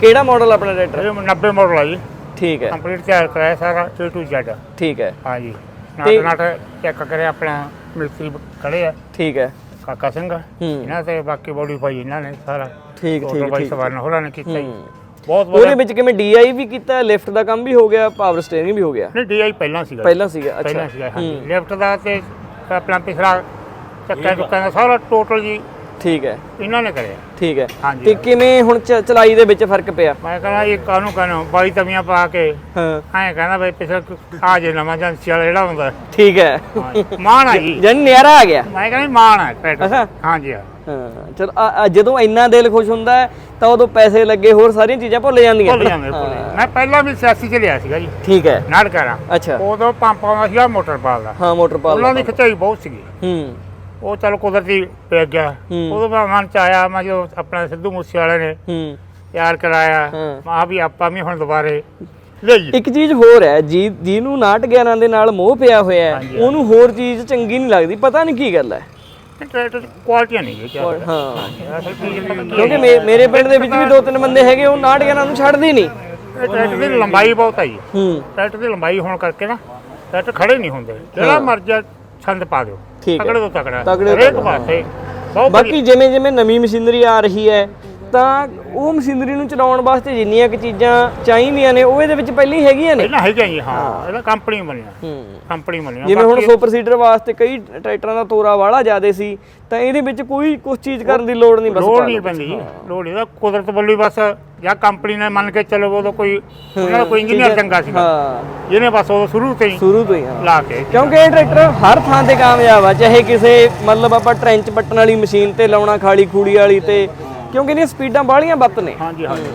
ਕਿਹੜਾ ਮਾਡਲ ਆਪਣਾ ਟਰੈਕਟਰ ਇਹ 90 ਮਾਡਲ ਆ ਜੀ। ਠੀਕ ਹੈ। ਕੰਪਲੀਟ ਤਿਆਰ ਕਰਾਇਆ ਸਾਰਾ A to Z ਠੀਕ ਹੈ। ਹਾਂ ਜੀ। ਨਾਟ ਨਾਟ ਚੈੱਕ ਕਰਿਆ ਆਪਣਾ ਮਿਸਤਰੀ ਖੜੇ ਆ। ਠੀਕ ਹੈ। ਕਾਕਾ ਸਿੰਘ ਇਹਨਾਂ ਤੇ ਬਾਕੀ ਬੋਡੀ ਪਾਈ ਇਹਨਾਂ ਨੇ ਸਾਰਾ। ਠੀਕ ਠੀਕ ਬਾਈ ਠੀਕ ਸਵਾਰਨ ਹੋਰਾਂ ਨੇ ਕੀਤਾ ਜੀ ਹੂੰ। ਬਹੁਤ ਉਹਦੇ ਵਿੱਚ ਕਿਵੇਂ ਡੀਆਈ ਵੀ ਕੀਤਾ ਲਿਫਟ ਦਾ ਕੰਮ ਵੀ ਹੋ ਗਿਆ ਪਾਵਰ ਸਟੀਅਰਿੰਗ ਵੀ ਹੋ ਗਿਆ? ਨਹੀਂ ਡੀਆਈ ਪਹਿਲਾਂ ਸੀਗਾ। ਪਹਿਲਾਂ ਸੀਗਾ ਅੱਛਾ। ਪਹਿਲਾਂ ਸੀਗਾ ਹਾਂ। ਜੀ ਲੈਫਟ ਦਾ ਤੇ ਆਪਣਾ ਪਿਛਲਾ ਚੱਕਾ ਚੁੱਕਾ ਦਾ ਸਾਰਾ ਟੋਟਲ ਜੀ ਠੀਕ ਹੈ। ਇਹਨਾਂ ਨੇ ਕਰਿਆ। ਠੀਕ ਹੈ। ਹਾਂਜੀ, ਤੇ ਕਿਵੇਂ ਹੁਣ ਚ- ਚਲਾਈ ਦੇ ਵਿੱਚ ਫ਼ਰਕ ਪਿਆ? ਮੈਂ ਕਹਿੰਦਾ ਇਹ ਕਾਹਨੂੰ ਕਾਹਨੂੰ ਬਾਈ ਤਵੀਆਂ ਪਾ ਕੇ। ਹਾਂ। ਐਂ ਕਹਿੰਦਾ ਬਈ ਪਿਛਲਾ ਆ ਜੇ ਨਵਾਂ ਏਜੰਸੀ ਵਾਲਾ ਜਿਹੜਾ ਹੁੰਦਾ। ਠੀਕ ਹੈ। ਮਾਣ ਆ ਜੀ। ਜਨ ਨਿਆਰਾ ਆ ਗਿਆ। ਮੈਂ ਕਹਿੰਦਾ ਮਾਣ ਹੈ ਟਰੈਕਟਰ ਅੱਛਾ। ਹਾਂਜੀ ਹਾਂ। ਹਾਂ ਚਲ ਜਦੋਂ ਇੰਨਾ ਦਿਲ ਖੁਸ਼ ਹੁੰਦਾ ਹੈ, ਤਾਂ ਉਦੋਂ ਪੈਸੇ ਲੱਗੇ ਹੋਰ ਸਾਰੀਆਂ ਚੀਜ਼ਾਂ ਭੁੱਲ ਜਾਂਦੀਆਂ। ਭੁੱਲ ਜਾਂਦੇ ਭੁੱਲ ਜਾਂਦੇ। ਮੈਂ ਪਹਿਲਾਂ ਵੀ ਸਿਆਸੀ ਚ ਲਿਆ ਸੀਗਾ ਜੀ। ਠੀਕ ਹੈ। ਨਾੜ ਕਰਾਂ ਅੱਛਾ। ਉਦੋਂ ਪੰਪ ਆਉਂਦਾ ਸੀਗਾ ਮੋਟਰ ਪਾਲ ਦਾ। ਹਾਂ ਮੋਟਰ ਪਾਲ ਉਹਨਾਂ ਦੀ ਖਿਚਾਈ ਬਹੁਤ ਸੀਗੀ। ਹੂੰ। ਉਹ ਚਲ ਕੁਦਰਤੀ ਪੈ ਗਿਆ। ਹੂੰ। ਉਦੋਂ ਮੈਂ ਮਨ ਚ ਆਇਆ ਮੈਂ ਜੋ ਆਪਣਾ ਸਿੱਧੂ ਮੂਸੇ ਵਾਲੇ ਨੇ ਹੂੰ। ਤਿਆਰ ਕਰਾਇਆ ਹਾਂ। ਮਾ ਵੀ ਆਪਾਂ ਵੀ ਹੁਣ ਦੁਬਾਰੇ ਲਈਏ। ਇੱਕ ਚੀਜ਼ ਹੋਰ ਹੈ ਜੀ ਜਿਹਨੂੰ ਨਾਟ ਗਿਆਨਾਂ ਦੇ ਨਾਲ ਮੋਹ ਪਿਆ ਹੋਇਆ ਹੈ ਹਾਂਜੀ, ਉਹਨੂੰ ਹੋਰ ਚੀਜ਼ ਚੰਗੀ ਨਹੀਂ ਲੱਗਦੀ ਪਤਾ ਨਹੀਂ ਕੀ ਗੱਲ ਹੈ। ਟਰੈਕਟਰ ਕੁਆਲਿਟੀ ਨਹੀਂ ਹੈ। ਕਿਆ ਹਾਂ ਅਸਲ? ਕਿਉਂਕਿ ਮੇ- ਮੇਰੇ ਪਿੰਡ ਦੇ ਵਿੱਚ ਵੀ ਦੋ ਤਿੰਨ ਬੰਦੇ ਹੈਗੇ ਉਹ ਨਾਟ ਗਿਆਨਾਂ ਨੂੰ ਛੱਡਦੇ ਨਹੀਂ। ਟਰੈਕਟਰ ਦੀ ਲੰਬਾਈ ਬਹੁਤ ਆਈ ਹੂੰ। ਟਰੈਕਟਰ ਦੀ ਲੰਬਾਈ ਹੋਣ ਕਰਕੇ ਨਾ ਟਰੈਕਟਰ ਖੜੇ ਨਹੀਂ ਹੁੰਦੇ। ਜਿਹੜਾ ਮਰਜ਼ੀ ਛੰਦ ਪਾ ਦਿਓ। ਠੀਕ ਹੈ। ਤਕੜੇ ਤੋਂ ਤਕੜਾ ਤਕੜੇ ਤੋਂ ਹਰੇਕ ਤਕੜਾ। ਪਾਸੇ ਬਹੁਤ ਬਾਕੀ ਜਿਵੇਂ ਜਿਵੇਂ ਨਵੀਂ ਮਸ਼ੀਨਰੀ ਆ ਰਹੀ ਹੈ ਤਾਂ ਉਹ ਮਸ਼ੀਨਰੀ ਨੂੰ ਚਲਾਉਣ ਵਾਸਤੇ ਜਿੰਨੀਆਂ ਕਿ ਚੀਜ਼ਾਂ ਚਾਹੀਦੀਆਂ ਨੇ ਉਹ ਇਹਦੇ ਵਿੱਚ ਪਹਿਲਾਂ ਹੀ ਹੈਗੀਆਂ ਨੇ। ਪਹਿਲਾਂ ਹੈਗਾ ਜੀ ਹਾਂ। ਇਹਦਾ ਕੰਪਨੀ ਬਣਿਆ। ਹੂੰ। ਕੰਪਨੀ ਬਣਿਆ। ਜਿਵੇਂ ਹੁਣ ਸੁਪਰ ਸੀਡਰ ਵਾਸਤੇ ਕਈ ਟਰੈਕਟਰਾਂ ਦਾ ਤੋਰਾ ਵਾਲਾ ਜ਼ਿਆਦੇ ਸੀ ਤਾਂ ਇਹਦੇ ਵਿੱਚ ਕੋਈ ਕੁਝ ਚੀਜ਼ ਕਰਨ ਦੀ ਲੋੜ ਨਹੀਂ ਬਸ ਲੋੜ ਨਹੀਂ। ਪੈਂਦੀ ਲੋੜ ਇਹਦਾ ਕੁਦਰਤ ਵੱਲੋਂ ਹੀ ਬਸ ਜਾਂ ਕੰਪਨੀ ਨੇ ਮੰਨ ਕੇ ਚੱਲੋ ਉਹਦਾ ਕੋਈ ਉਹਨਾਂ ਦਾ ਕੋਈ ਇੰਜੀਨੀਅਰ ਚੰਗਾ ਸੀਗਾ। ਹਾਂ। ਜਿਹਨੇ ਬਸ ਉਹ ਸ਼ੁਰੂ ਤੋਂ ਹੀ ਸ਼ੁਰੂ ਤੋਂ ਹੀ ਹਾਂ। ਲਾ ਕੇ ਕਿਉਂਕਿ ਇਹ ਟਰੈਕਟਰ ਹਰ ਥਾਂ ਤੇ ਕਾਮਯਾਬ ਆ ਚਾਹੇ ਕਿਸੇ ਮਤਲਬ ਆਪਾਂ ਟ੍ਰੈਂਚ ਪੱਟਣ ਵਾਲੀ ਮਸ਼ੀਨ ਤੇ ਲਾਉਣਾ ਖਾਲੀ ਖੂੜੀ ਵਾਲੀ ਤੇ ਕਿਉਂਕਿ ਇਹਦੀਆਂ ਸਪੀਡਾਂ ਬਾਹਲੀਆਂ ਬੱਤ ਨੇ। ਹਾਂਜੀ ਹਾਂਜੀ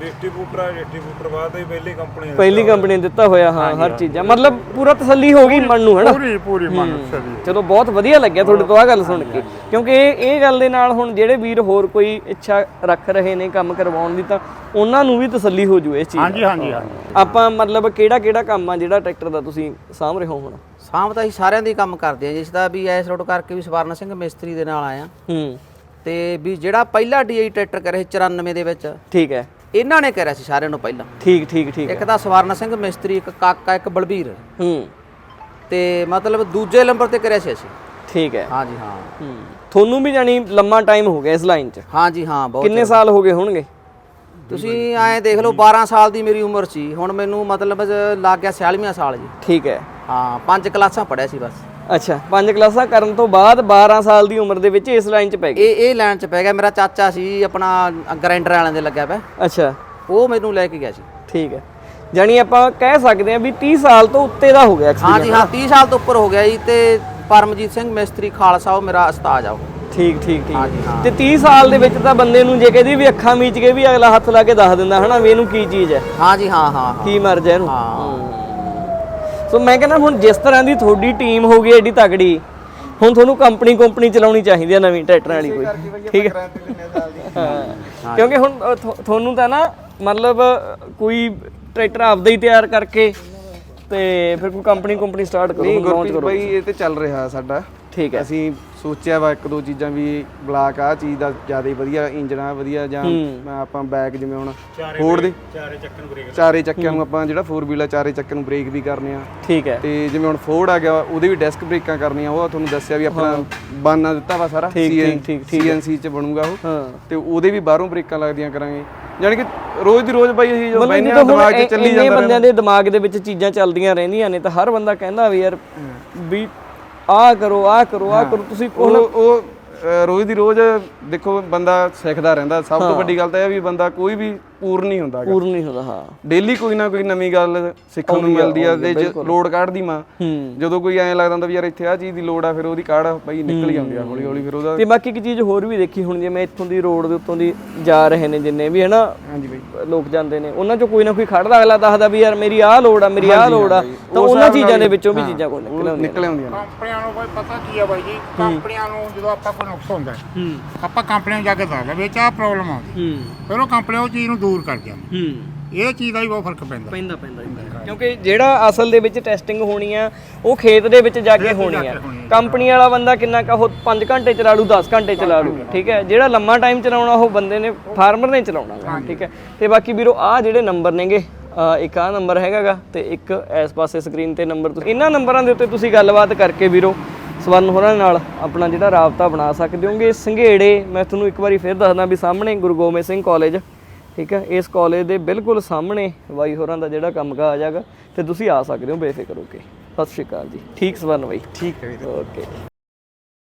ਡਿਸਟ੍ਰੀਬਿਊਟਰ ਆ ਡਿਸਟ੍ਰੀਬਿਊਟਰ ਬਾਅਦ ਹੀ ਪਹਿਲੀ ਕੰਪਨੀ ਪਹਿਲੀ ਕੰਪਨੀ ਨੇ ਦਿੱਤਾ ਹੋਇਆ ਹਾਂ ਹਰ ਚੀਜ਼ਾਂ ਮਤਲਬ ਪੂਰਾ ਤਸੱਲੀ ਹੋ ਗਈ ਮਨ ਨੂੰ ਹੈਨਾ? ਪੂਰੀ ਪੂਰੀ ਮਨ ਸਦੀ ਚਲੋ ਬਹੁਤ ਵਧੀਆ ਲੱਗਿਆ ਤੁਹਾਡੇ ਤੋਂ ਆ ਗੱਲ ਸੁਣ ਕੇ। ਕਿਉਂਕਿ ਇਹ ਇਹ ਗੱਲ ਦੇ ਨਾਲ ਹੁਣ ਜਿਹੜੇ ਵੀਰ ਹੋਰ ਕੋਈ ਇੱਛਾ ਰੱਖ ਰਹੇ ਨੇ ਕੰਮ ਕਰਵਾਉਣ ਦੀ ਤਾਂ ਉਹਨਾਂ ਨੂੰ ਵੀ ਤਸੱਲੀ ਹੋ ਜੂ ਇਸ ਚੀਜ਼ ਹਾਂਜੀ ਹਾਂਜੀ ਹਾਂਜੀ। ਆਪਾਂ ਮਤਲਬ ਕਿਹੜਾ ਕਿਹੜਾ ਕੰਮ ਆ ਜਿਹੜਾ ਟਰੈਕਟਰ ਦਾ ਤੁਸੀਂ ਸਾਂਭ ਰਹੇ ਹੋ ਹੁਣ? ਸ਼ਾਮ ਤਾਂ ਅਸੀਂ ਸਾਰਿਆਂ ਦੀ ਕੰਮ ਕਰਦੇ ਆ ਜਿਸ ਦਾ ਵੀ ਐਸ ਰੋਡ ਕਰਕੇ ਵੀ ਸਵਰਨ ਸਿੰਘ ਮਿਸਤਰੀ ਦੇ ਨਾਲ ਆਇਆ ਹੂੰ। ਤੇ ਵੀ ਜਿਹੜਾ ਪਹਿਲਾ ਡੀਆਈ ਟਰੈਕਟਰ ਕਰਿਆ ਸੀ 94 ਦੇ ਵਿੱਚ ਠੀਕ ਹੈ। ਇਹਨਾਂ ਨੇ ਕਰਿਆ ਸੀ ਸਾਰਿਆਂ ਨੂੰ ਪਹਿਲਾਂ। ਠੀਕ ਠੀਕ ਠੀਕ ਇੱਕ ਤਾਂ ਸਵਰਨ ਸਿੰਘ ਮਿਸਤਰੀ ਇੱਕ ਕਾਕਾ ਇੱਕ ਬਲਬੀਰ। ਹੂੰ। ਤੇ ਮਤਲਬ ਦੂਜੇ ਨੰਬਰ ਤੇ ਕਰਿਆ ਸੀ ਅਸੀਂ। ਠੀਕ ਹੈ। ਹਾਂਜੀ ਹਾਂ। ਹੂੰ। ਤੁਹਾਨੂੰ ਵੀ ਜਾਨੀ ਲੰਮਾ ਟਾਈਮ ਹੋ ਗਿਆ ਇਸ ਲਾਈਨ 'ਚ? ਹਾਂਜੀ ਹਾਂ ਬਹੁਤ ਕਿੰਨੇ ਸਾਲ ਹੋ ਗਏ ਹੋਣਗੇ? ਤੁਸੀਂ ਐਂ ਦੇਖ ਲਓ 12 ਸਾਲ ਦੀ ਮੇਰੀ ਉਮਰ ਸੀ। ਹੁਣ ਮੈਨੂੰ ਮਤਲਬ ਲੱਗ ਗਿਆ 46ਵਾਂ ਸਾਲ ਜੀ। ਠੀਕ ਹੈ। ਹਾਂ ਪੰਜ ਕਲਾਸਾਂ ਪੜਿਆ ਸੀ ਬਸ। ਅੱਛਾ ਪੰਜ ਕਲਾਸਾਂ ਕਰਨ ਤੋਂ ਬਾਅਦ 12 ਸਾਲ ਦੀ ਉਮਰ ਦੇ ਵਿੱਚ ਇਸ ਲਾਈਨ 'ਚ ਪੈ ਗਏ। ਇਹ ਇਹ ਲਾਈਨ ਚ ਪੈ ਗਿਆ ਮੇਰਾ ਚਾਚਾ ਸੀ ਆਪਣਾ ਗ੍ਰਾਈਂਡਰ ਵਾਲਿਆਂ ਦੇ ਲੱਗਿਆ ਪਿਆ। ਅੱਛਾ। ਉਹ ਮੈਨੂੰ ਲੈ ਕੇ ਗਿਆ ਸੀ। ਠੀਕ ਹੈ। ਜਾਨੀ ਆਪਾਂ ਕਹਿ ਸਕਦੇ ਹਾਂ ਵੀ 30 ਸਾਲ ਤੋਂ ਉੱਤੇ ਦਾ ਹੋ ਗਿਆ ਹਾਂ। ਜੀ ਹਾਂ 30 ਸਾਲ ਤੋਂ ਉੱਪਰ ਹੋ ਗਿਆ ਜੀ ਤੇ ਪਰਮਜੀਤ ਸਿੰਘ ਮਿਸਤਰੀ ਖਾਲਸਾ ਉਹ ਮੇਰਾ ਉਸਤਾਦ ਆ ਉਹ। ਠੀਕ ਠੀਕ ਠੀਕ। ਹਾਂ। ਤੇ 30 ਸਾਲ ਦੇ ਵਿੱਚ ਤਾਂ ਬੰਦੇ ਨੂੰ ਜੇ ਕਹਦੀ ਵੀ ਅੱਖਾਂ ਮੀਚ ਕੇ ਵੀ ਅਗਲਾ ਹੱਥ ਲਾ ਕੇ ਦੱਸ ਦਿੰਦਾ ਹਨਾ ਵੀ ਇਹਨੂੰ ਕੀ ਚੀਜ਼ ਹੈ? ਹਾਂ ਜੀ ਹਾਂ ਹਾਂ ਹਾਂ। ਕੀ ਮਰਜ਼ ਹੈ ਇਹਨੂੰ। ਹਾਂ। ਸੋ ਮੈਂ ਕਹਿੰਦਾ ਹੁਣ ਜਿਸ ਤਰ੍ਹਾਂ ਦੀ ਤੁਹਾਡੀ ਟੀਮ ਹੋ ਗਈ ਐਡੀ ਤਗੜੀ ਹੁਣ ਤੁਹਾਨੂੰ ਕੰਪਨੀ ਕੰਪਨੀ ਚਲਾਉਣੀ ਚਾਹੀਦੀ ਹੈ ਨਵੀਂ ਟਰੈਕਟਰਾਂ ਵਾਲੀ ਕੋਈ। ਠੀਕ ਹੈ? ਹਾਂ। ਕਿਉਂਕਿ ਹੁਣ ਅ, ਥੋ- ਤੁਹਾਨੂੰ ਤਾਂ ਨਾ ਮਤਲਬ ਕੋਈ ਟਰੈਕਟਰ ਆਪਦਾ ਹੀ ਤਿਆਰ ਕਰਕੇ ਤੇ ਫਿਰ ਕੋਈ ਕੰਪਨੀ ਕੰਪਨੀ ਸਟਾਰਟ ਕਰੋ ਨਹੀਂ ਗੁਰਪ੍ਰੀਤ ਕਰੋ। ਬਾਈ ਇਹ ਤੇ ਚੱਲ ਰਿਹਾ ਸਾਡਾ। ਠੀਕ ਹੈ। ਅਸੀਂ ਸੋਚਿਆ ਵਾ ਇੱਕ ਦੋ ਚੀਜ਼ਾਂ ਵੀ ਬਲਾਕ ਆ ਚੀਜ਼ ਦਾ ਜ਼ਿਆਦਾ ਵਧੀਆ ਇੰਜਨ ਆ ਵਧੀਆ ਜਾਂ ਮੈਂ ਆਪਾਂ ਬੈਕ ਜਿਵੇਂ ਹੁਣ ਫੋੜ ਦੇ ਚਾਰੇ ਚੱਕਣ ਬ੍ਰੇਕ ਚਾਰੇ ਚੱਕਿਆਂ ਨੂੰ ਆਪਾਂ ਜਿਹੜਾ 4 ਵੀਲਰ ਚਾਰੇ ਚੱਕਿਆਂ ਨੂੰ ਬ੍ਰੇਕ ਵੀ ਕਰਨੇ ਆ। ਠੀਕ ਹੈ। ਤੇ ਜਿਵੇਂ ਹੁਣ ਫੋਰਡ ਆ ਗਿਆ ਉਹਦੇ ਵੀ ਡੈਸਕ ਬ੍ਰੇਕਾਂ ਕਰਨੀਆਂ ਉਹ ਤੁਹਾਨੂੰ ਦੱਸਿਆ ਵੀ ਆਪਣਾ ਬਾਨਾ ਦਿੱਤਾ ਵਾ ਸਾਰਾ ਠੀਕ, ਠੀਕ, ਠੀਕ, ਠੀਕ ਹੈ। ਸੀਐਨਸੀ ਚ ਬਣੂਗਾ ਉਹ। ਹਾਂ। ਤੇ ਉਹਦੇ ਵੀ ਬਾਹਰੋਂ ਬ੍ਰੇਕਾਂ ਲੱਗਦੀਆਂ ਕਰਾਂਗੇ। ਯਾਨੀ ਕਿ ਰੋਜ਼ ਦੀ ਰੋਜ਼ ਬਾਈ ਅਸੀਂ ਜੋ ਬੈਨੇ ਦਿਮਾਗ 'ਚ ਇਹ- ਚੱਲੀ ਜਾਂਦਾ ਬੰਦਿਆਂ ਦੇ ਦਿਮਾਗ ਦੇ ਵਿੱਚ ਚੀਜ਼ਾਂ ਚੱਲਦੀਆਂ ਰਹਿੰਦੀਆਂ ਨੇ ਤਾਂ ਹਰ ਬੰਦਾ ਕਹਿੰਦਾ ਵੀ ਯਾਰ ਵੀ ਆਹ ਕਰੋ ਆਹ ਕਰੋ ਆਹ ਕਰੋ ਤੁਸੀਂ ਉਹ ਰੋਜ਼ ਦੀ ਰੋਜ਼ ਦੇਖੋ ਬੰਦਾ ਸਿੱਖਦਾ ਰਹਿੰਦਾ। ਸਭ ਤੋਂ ਵੱਡੀ ਗੱਲ ਤਾਂ ਇਹ ਆ ਵੀ ਬੰਦਾ ਕੋਈ ਵੀ ਪੂਰਨ ਨਹੀਂ ਹੁੰਦਾ ਪੂਰਨ ਨਹੀਂ ਹੁੰਦਾ ਹਾਂ। ਡੇਲੀ ਕੋਈ ਨਾ ਕੋਈ ਨਵੀਂ ਗੱਲ ਸਿੱਖਣ ਨੂੰ ਮਿਲਦੀ ਆ ਤੇ ਜੇ ਲੋਡ ਕੱਢਦੀ ਮਾਂ। ਜਦੋਂ ਕੋਈ ਐਂ ਲੱਗਦਾ ਹੁੰਦਾ ਵੀ ਯਾਰ ਇੱਥੇ ਆ ਚੀਜ਼ ਦੀ ਲੋੜ ਆ ਫਿਰ ਉਹਦੀ ਕਾਢ ਬਈ ਨਿਕਲ ਆਉਂਦੀ ਆ ਹੌਲੀ ਹੌਲੀ ਫਿਰ ਉਹਦਾ ਤੇ ਬਾਕੀ ਇੱਕ ਚੀਜ਼ ਹੋਰ ਵੀ ਦੇਖੀ ਹੁਣ ਜਿਵੇਂ ਇੱਥੋਂ ਦੀ ਰੋਡ ਦੇ ਉੱਤੋਂ ਦੀ ਜਾ ਰਹੇ ਨੇ ਜਿੰਨੇ ਵੀ ਹਨਾ? ਹਾਂਜੀ ਬਈ। ਲੋਕ ਜਾਂਦੇ ਨੇ ਉਹਨਾਂ ਚੋਂ ਕੋਈ ਨਾ ਕੋਈ ਖੜਦਾ ਅਗਲਾ ਦੱਸਦਾ ਵੀ ਯਾਰ ਮੇਰੀ ਆਹ ਲੋੜ ਆ ਮੇਰੀ ਆਹ ਲੋੜ ਆ। ਤਾਂ ਉਹਨਾਂ ਚੀਜ਼ਾਂ ਦੇ ਵਿੱਚੋਂ ਵੀ ਚੀਜ਼ਾਂ ਕੋਈ ਨਿਕਲ ਆਉਂਦੀਆਂ ਨਿਕਲ ਆਉਂਦੀਆਂ ਨੇ। ਕੰਪਨੀਆਂ ਨੂੰ ਕੋਈ ਪਤਾ ਕੀ ਹੈ ਬਾਈ ਜੀ? ਕੰਪਨੀਆਂ ਨੂੰ ਜਦੋਂ ਆਪਾਂ ਕੋਈ ਨੁਕਸ ਹੁੰਦਾ ਹੈ, ਆਪਾਂ ਕੰਪਨੀਆਂ ਨੂੰ ਜਾ ਕੇ ਦੱਸਦੇ ਵਿੱਚ ਆਹ ਪ੍ਰੋਬਲਮ ਆਉਂਦੀ ਹੂੰ। ਫਿਰ ਉਹ ਕੰਪਨੀ ਉਹ ਚੀਜ਼ ਨੂੰ ਦੂਰ ਕਰ ਜਾਂਦੀ। ਹੂੰ। ਇਹ ਚੀਜ਼ ਦਾ ਵੀ ਬਹੁਤ ਫ਼ਰਕ ਪੈਂਦਾ। ਪੈਂਦਾ ਪੈਂਦਾ ਕਿਉਂਕਿ ਜਿਹੜਾ ਅਸਲ ਦੇ ਵਿੱਚ ਟੈਸਟਿੰਗ ਹੋਣੀ ਆ ਉਹ ਖੇਤ ਦੇ ਵਿੱਚ ਜਾ ਕੇ ਹੋਣੀ ਆ। ਕੰਪਨੀ ਵਾਲਾ ਬੰਦਾ ਕਿੰਨਾ ਕਾ ਉਹ 5 ਘੰਟੇ ਚਲਾ ਲੂ 10 ਘੰਟੇ ਚਲਾ ਲੂ ਠੀਕ ਹੈ? ਜਿਹੜਾ ਲੰਮਾ ਟਾਈਮ ਚਲਾਉਣਾ ਉਹ ਬੰਦੇ ਨੇ ਫਾਰਮਰ ਨੇ ਚਲਾਉਣਾ ਗਾ, ਠੀਕ ਹੈ? ਤੇ ਬਾਕੀ ਵੀਰੋ ਆ ਜਿਹੜੇ ਨੰਬਰ ਨੇਗੇ ਅਹ ਇੱਕ ਆ ਨੰਬਰ ਹੈਗਾਗਾ ਤੇ ਇੱਕ ਇਸ ਪਾਸੇ ਸਕਰੀਨ ਤੇ ਨੰਬਰ ਤੁਸੀਂ ਇਹਨਾਂ ਨੰਬਰਾਂ ਦੇ ਉੱਤੇ ਤੁਸੀਂ ਗੱਲਬਾਤ ਕਰਕੇ ਵੀਰੋ ਸਵਰਨ ਹੋਰਾਂ ਨਾਲ ਆਪਣਾ ਜਿਹੜਾ ਰਾਬਤਾ ਬਣਾ ਸਕਦੇ ਹੋਗੇ। ਸੰਘੇੜੇ ਮੈਂ ਤੁਹਾਨੂੰ ਇੱਕ ਵਾਰੀ ਫਿਰ ਦੱਸਦਾ ਵੀ ਸਾਹਮਣੇ ਗੁਰੂ ਗੋਬਿੰਦ ਸਿੰਘ ਕਾਲਜ ਠੀਕ ਹੈ? ਇਸ ਕਾਲਜ ਦੇ ਬਿਲਕੁਲ ਸਾਹਮਣੇ ਬਾਈ ਹੋਰਾਂ ਦਾ ਜਿਹੜਾ ਕੰਮ ਕਾਜ ਹੈਗਾ ਤੇ ਤੁਸੀਂ ਆ ਸਕਦੇ ਹੋ ਬੇਫਿਕਰ ਹੋ ਕੇ। ਸਤਿ ਸ਼੍ਰੀ ਅਕਾਲ ਜੀ। ਠੀਕ ਸਵਰਨ ਬਾਈ? ਠੀਕ ਹੈ ਵੀਰੇ। ਓਕੇ।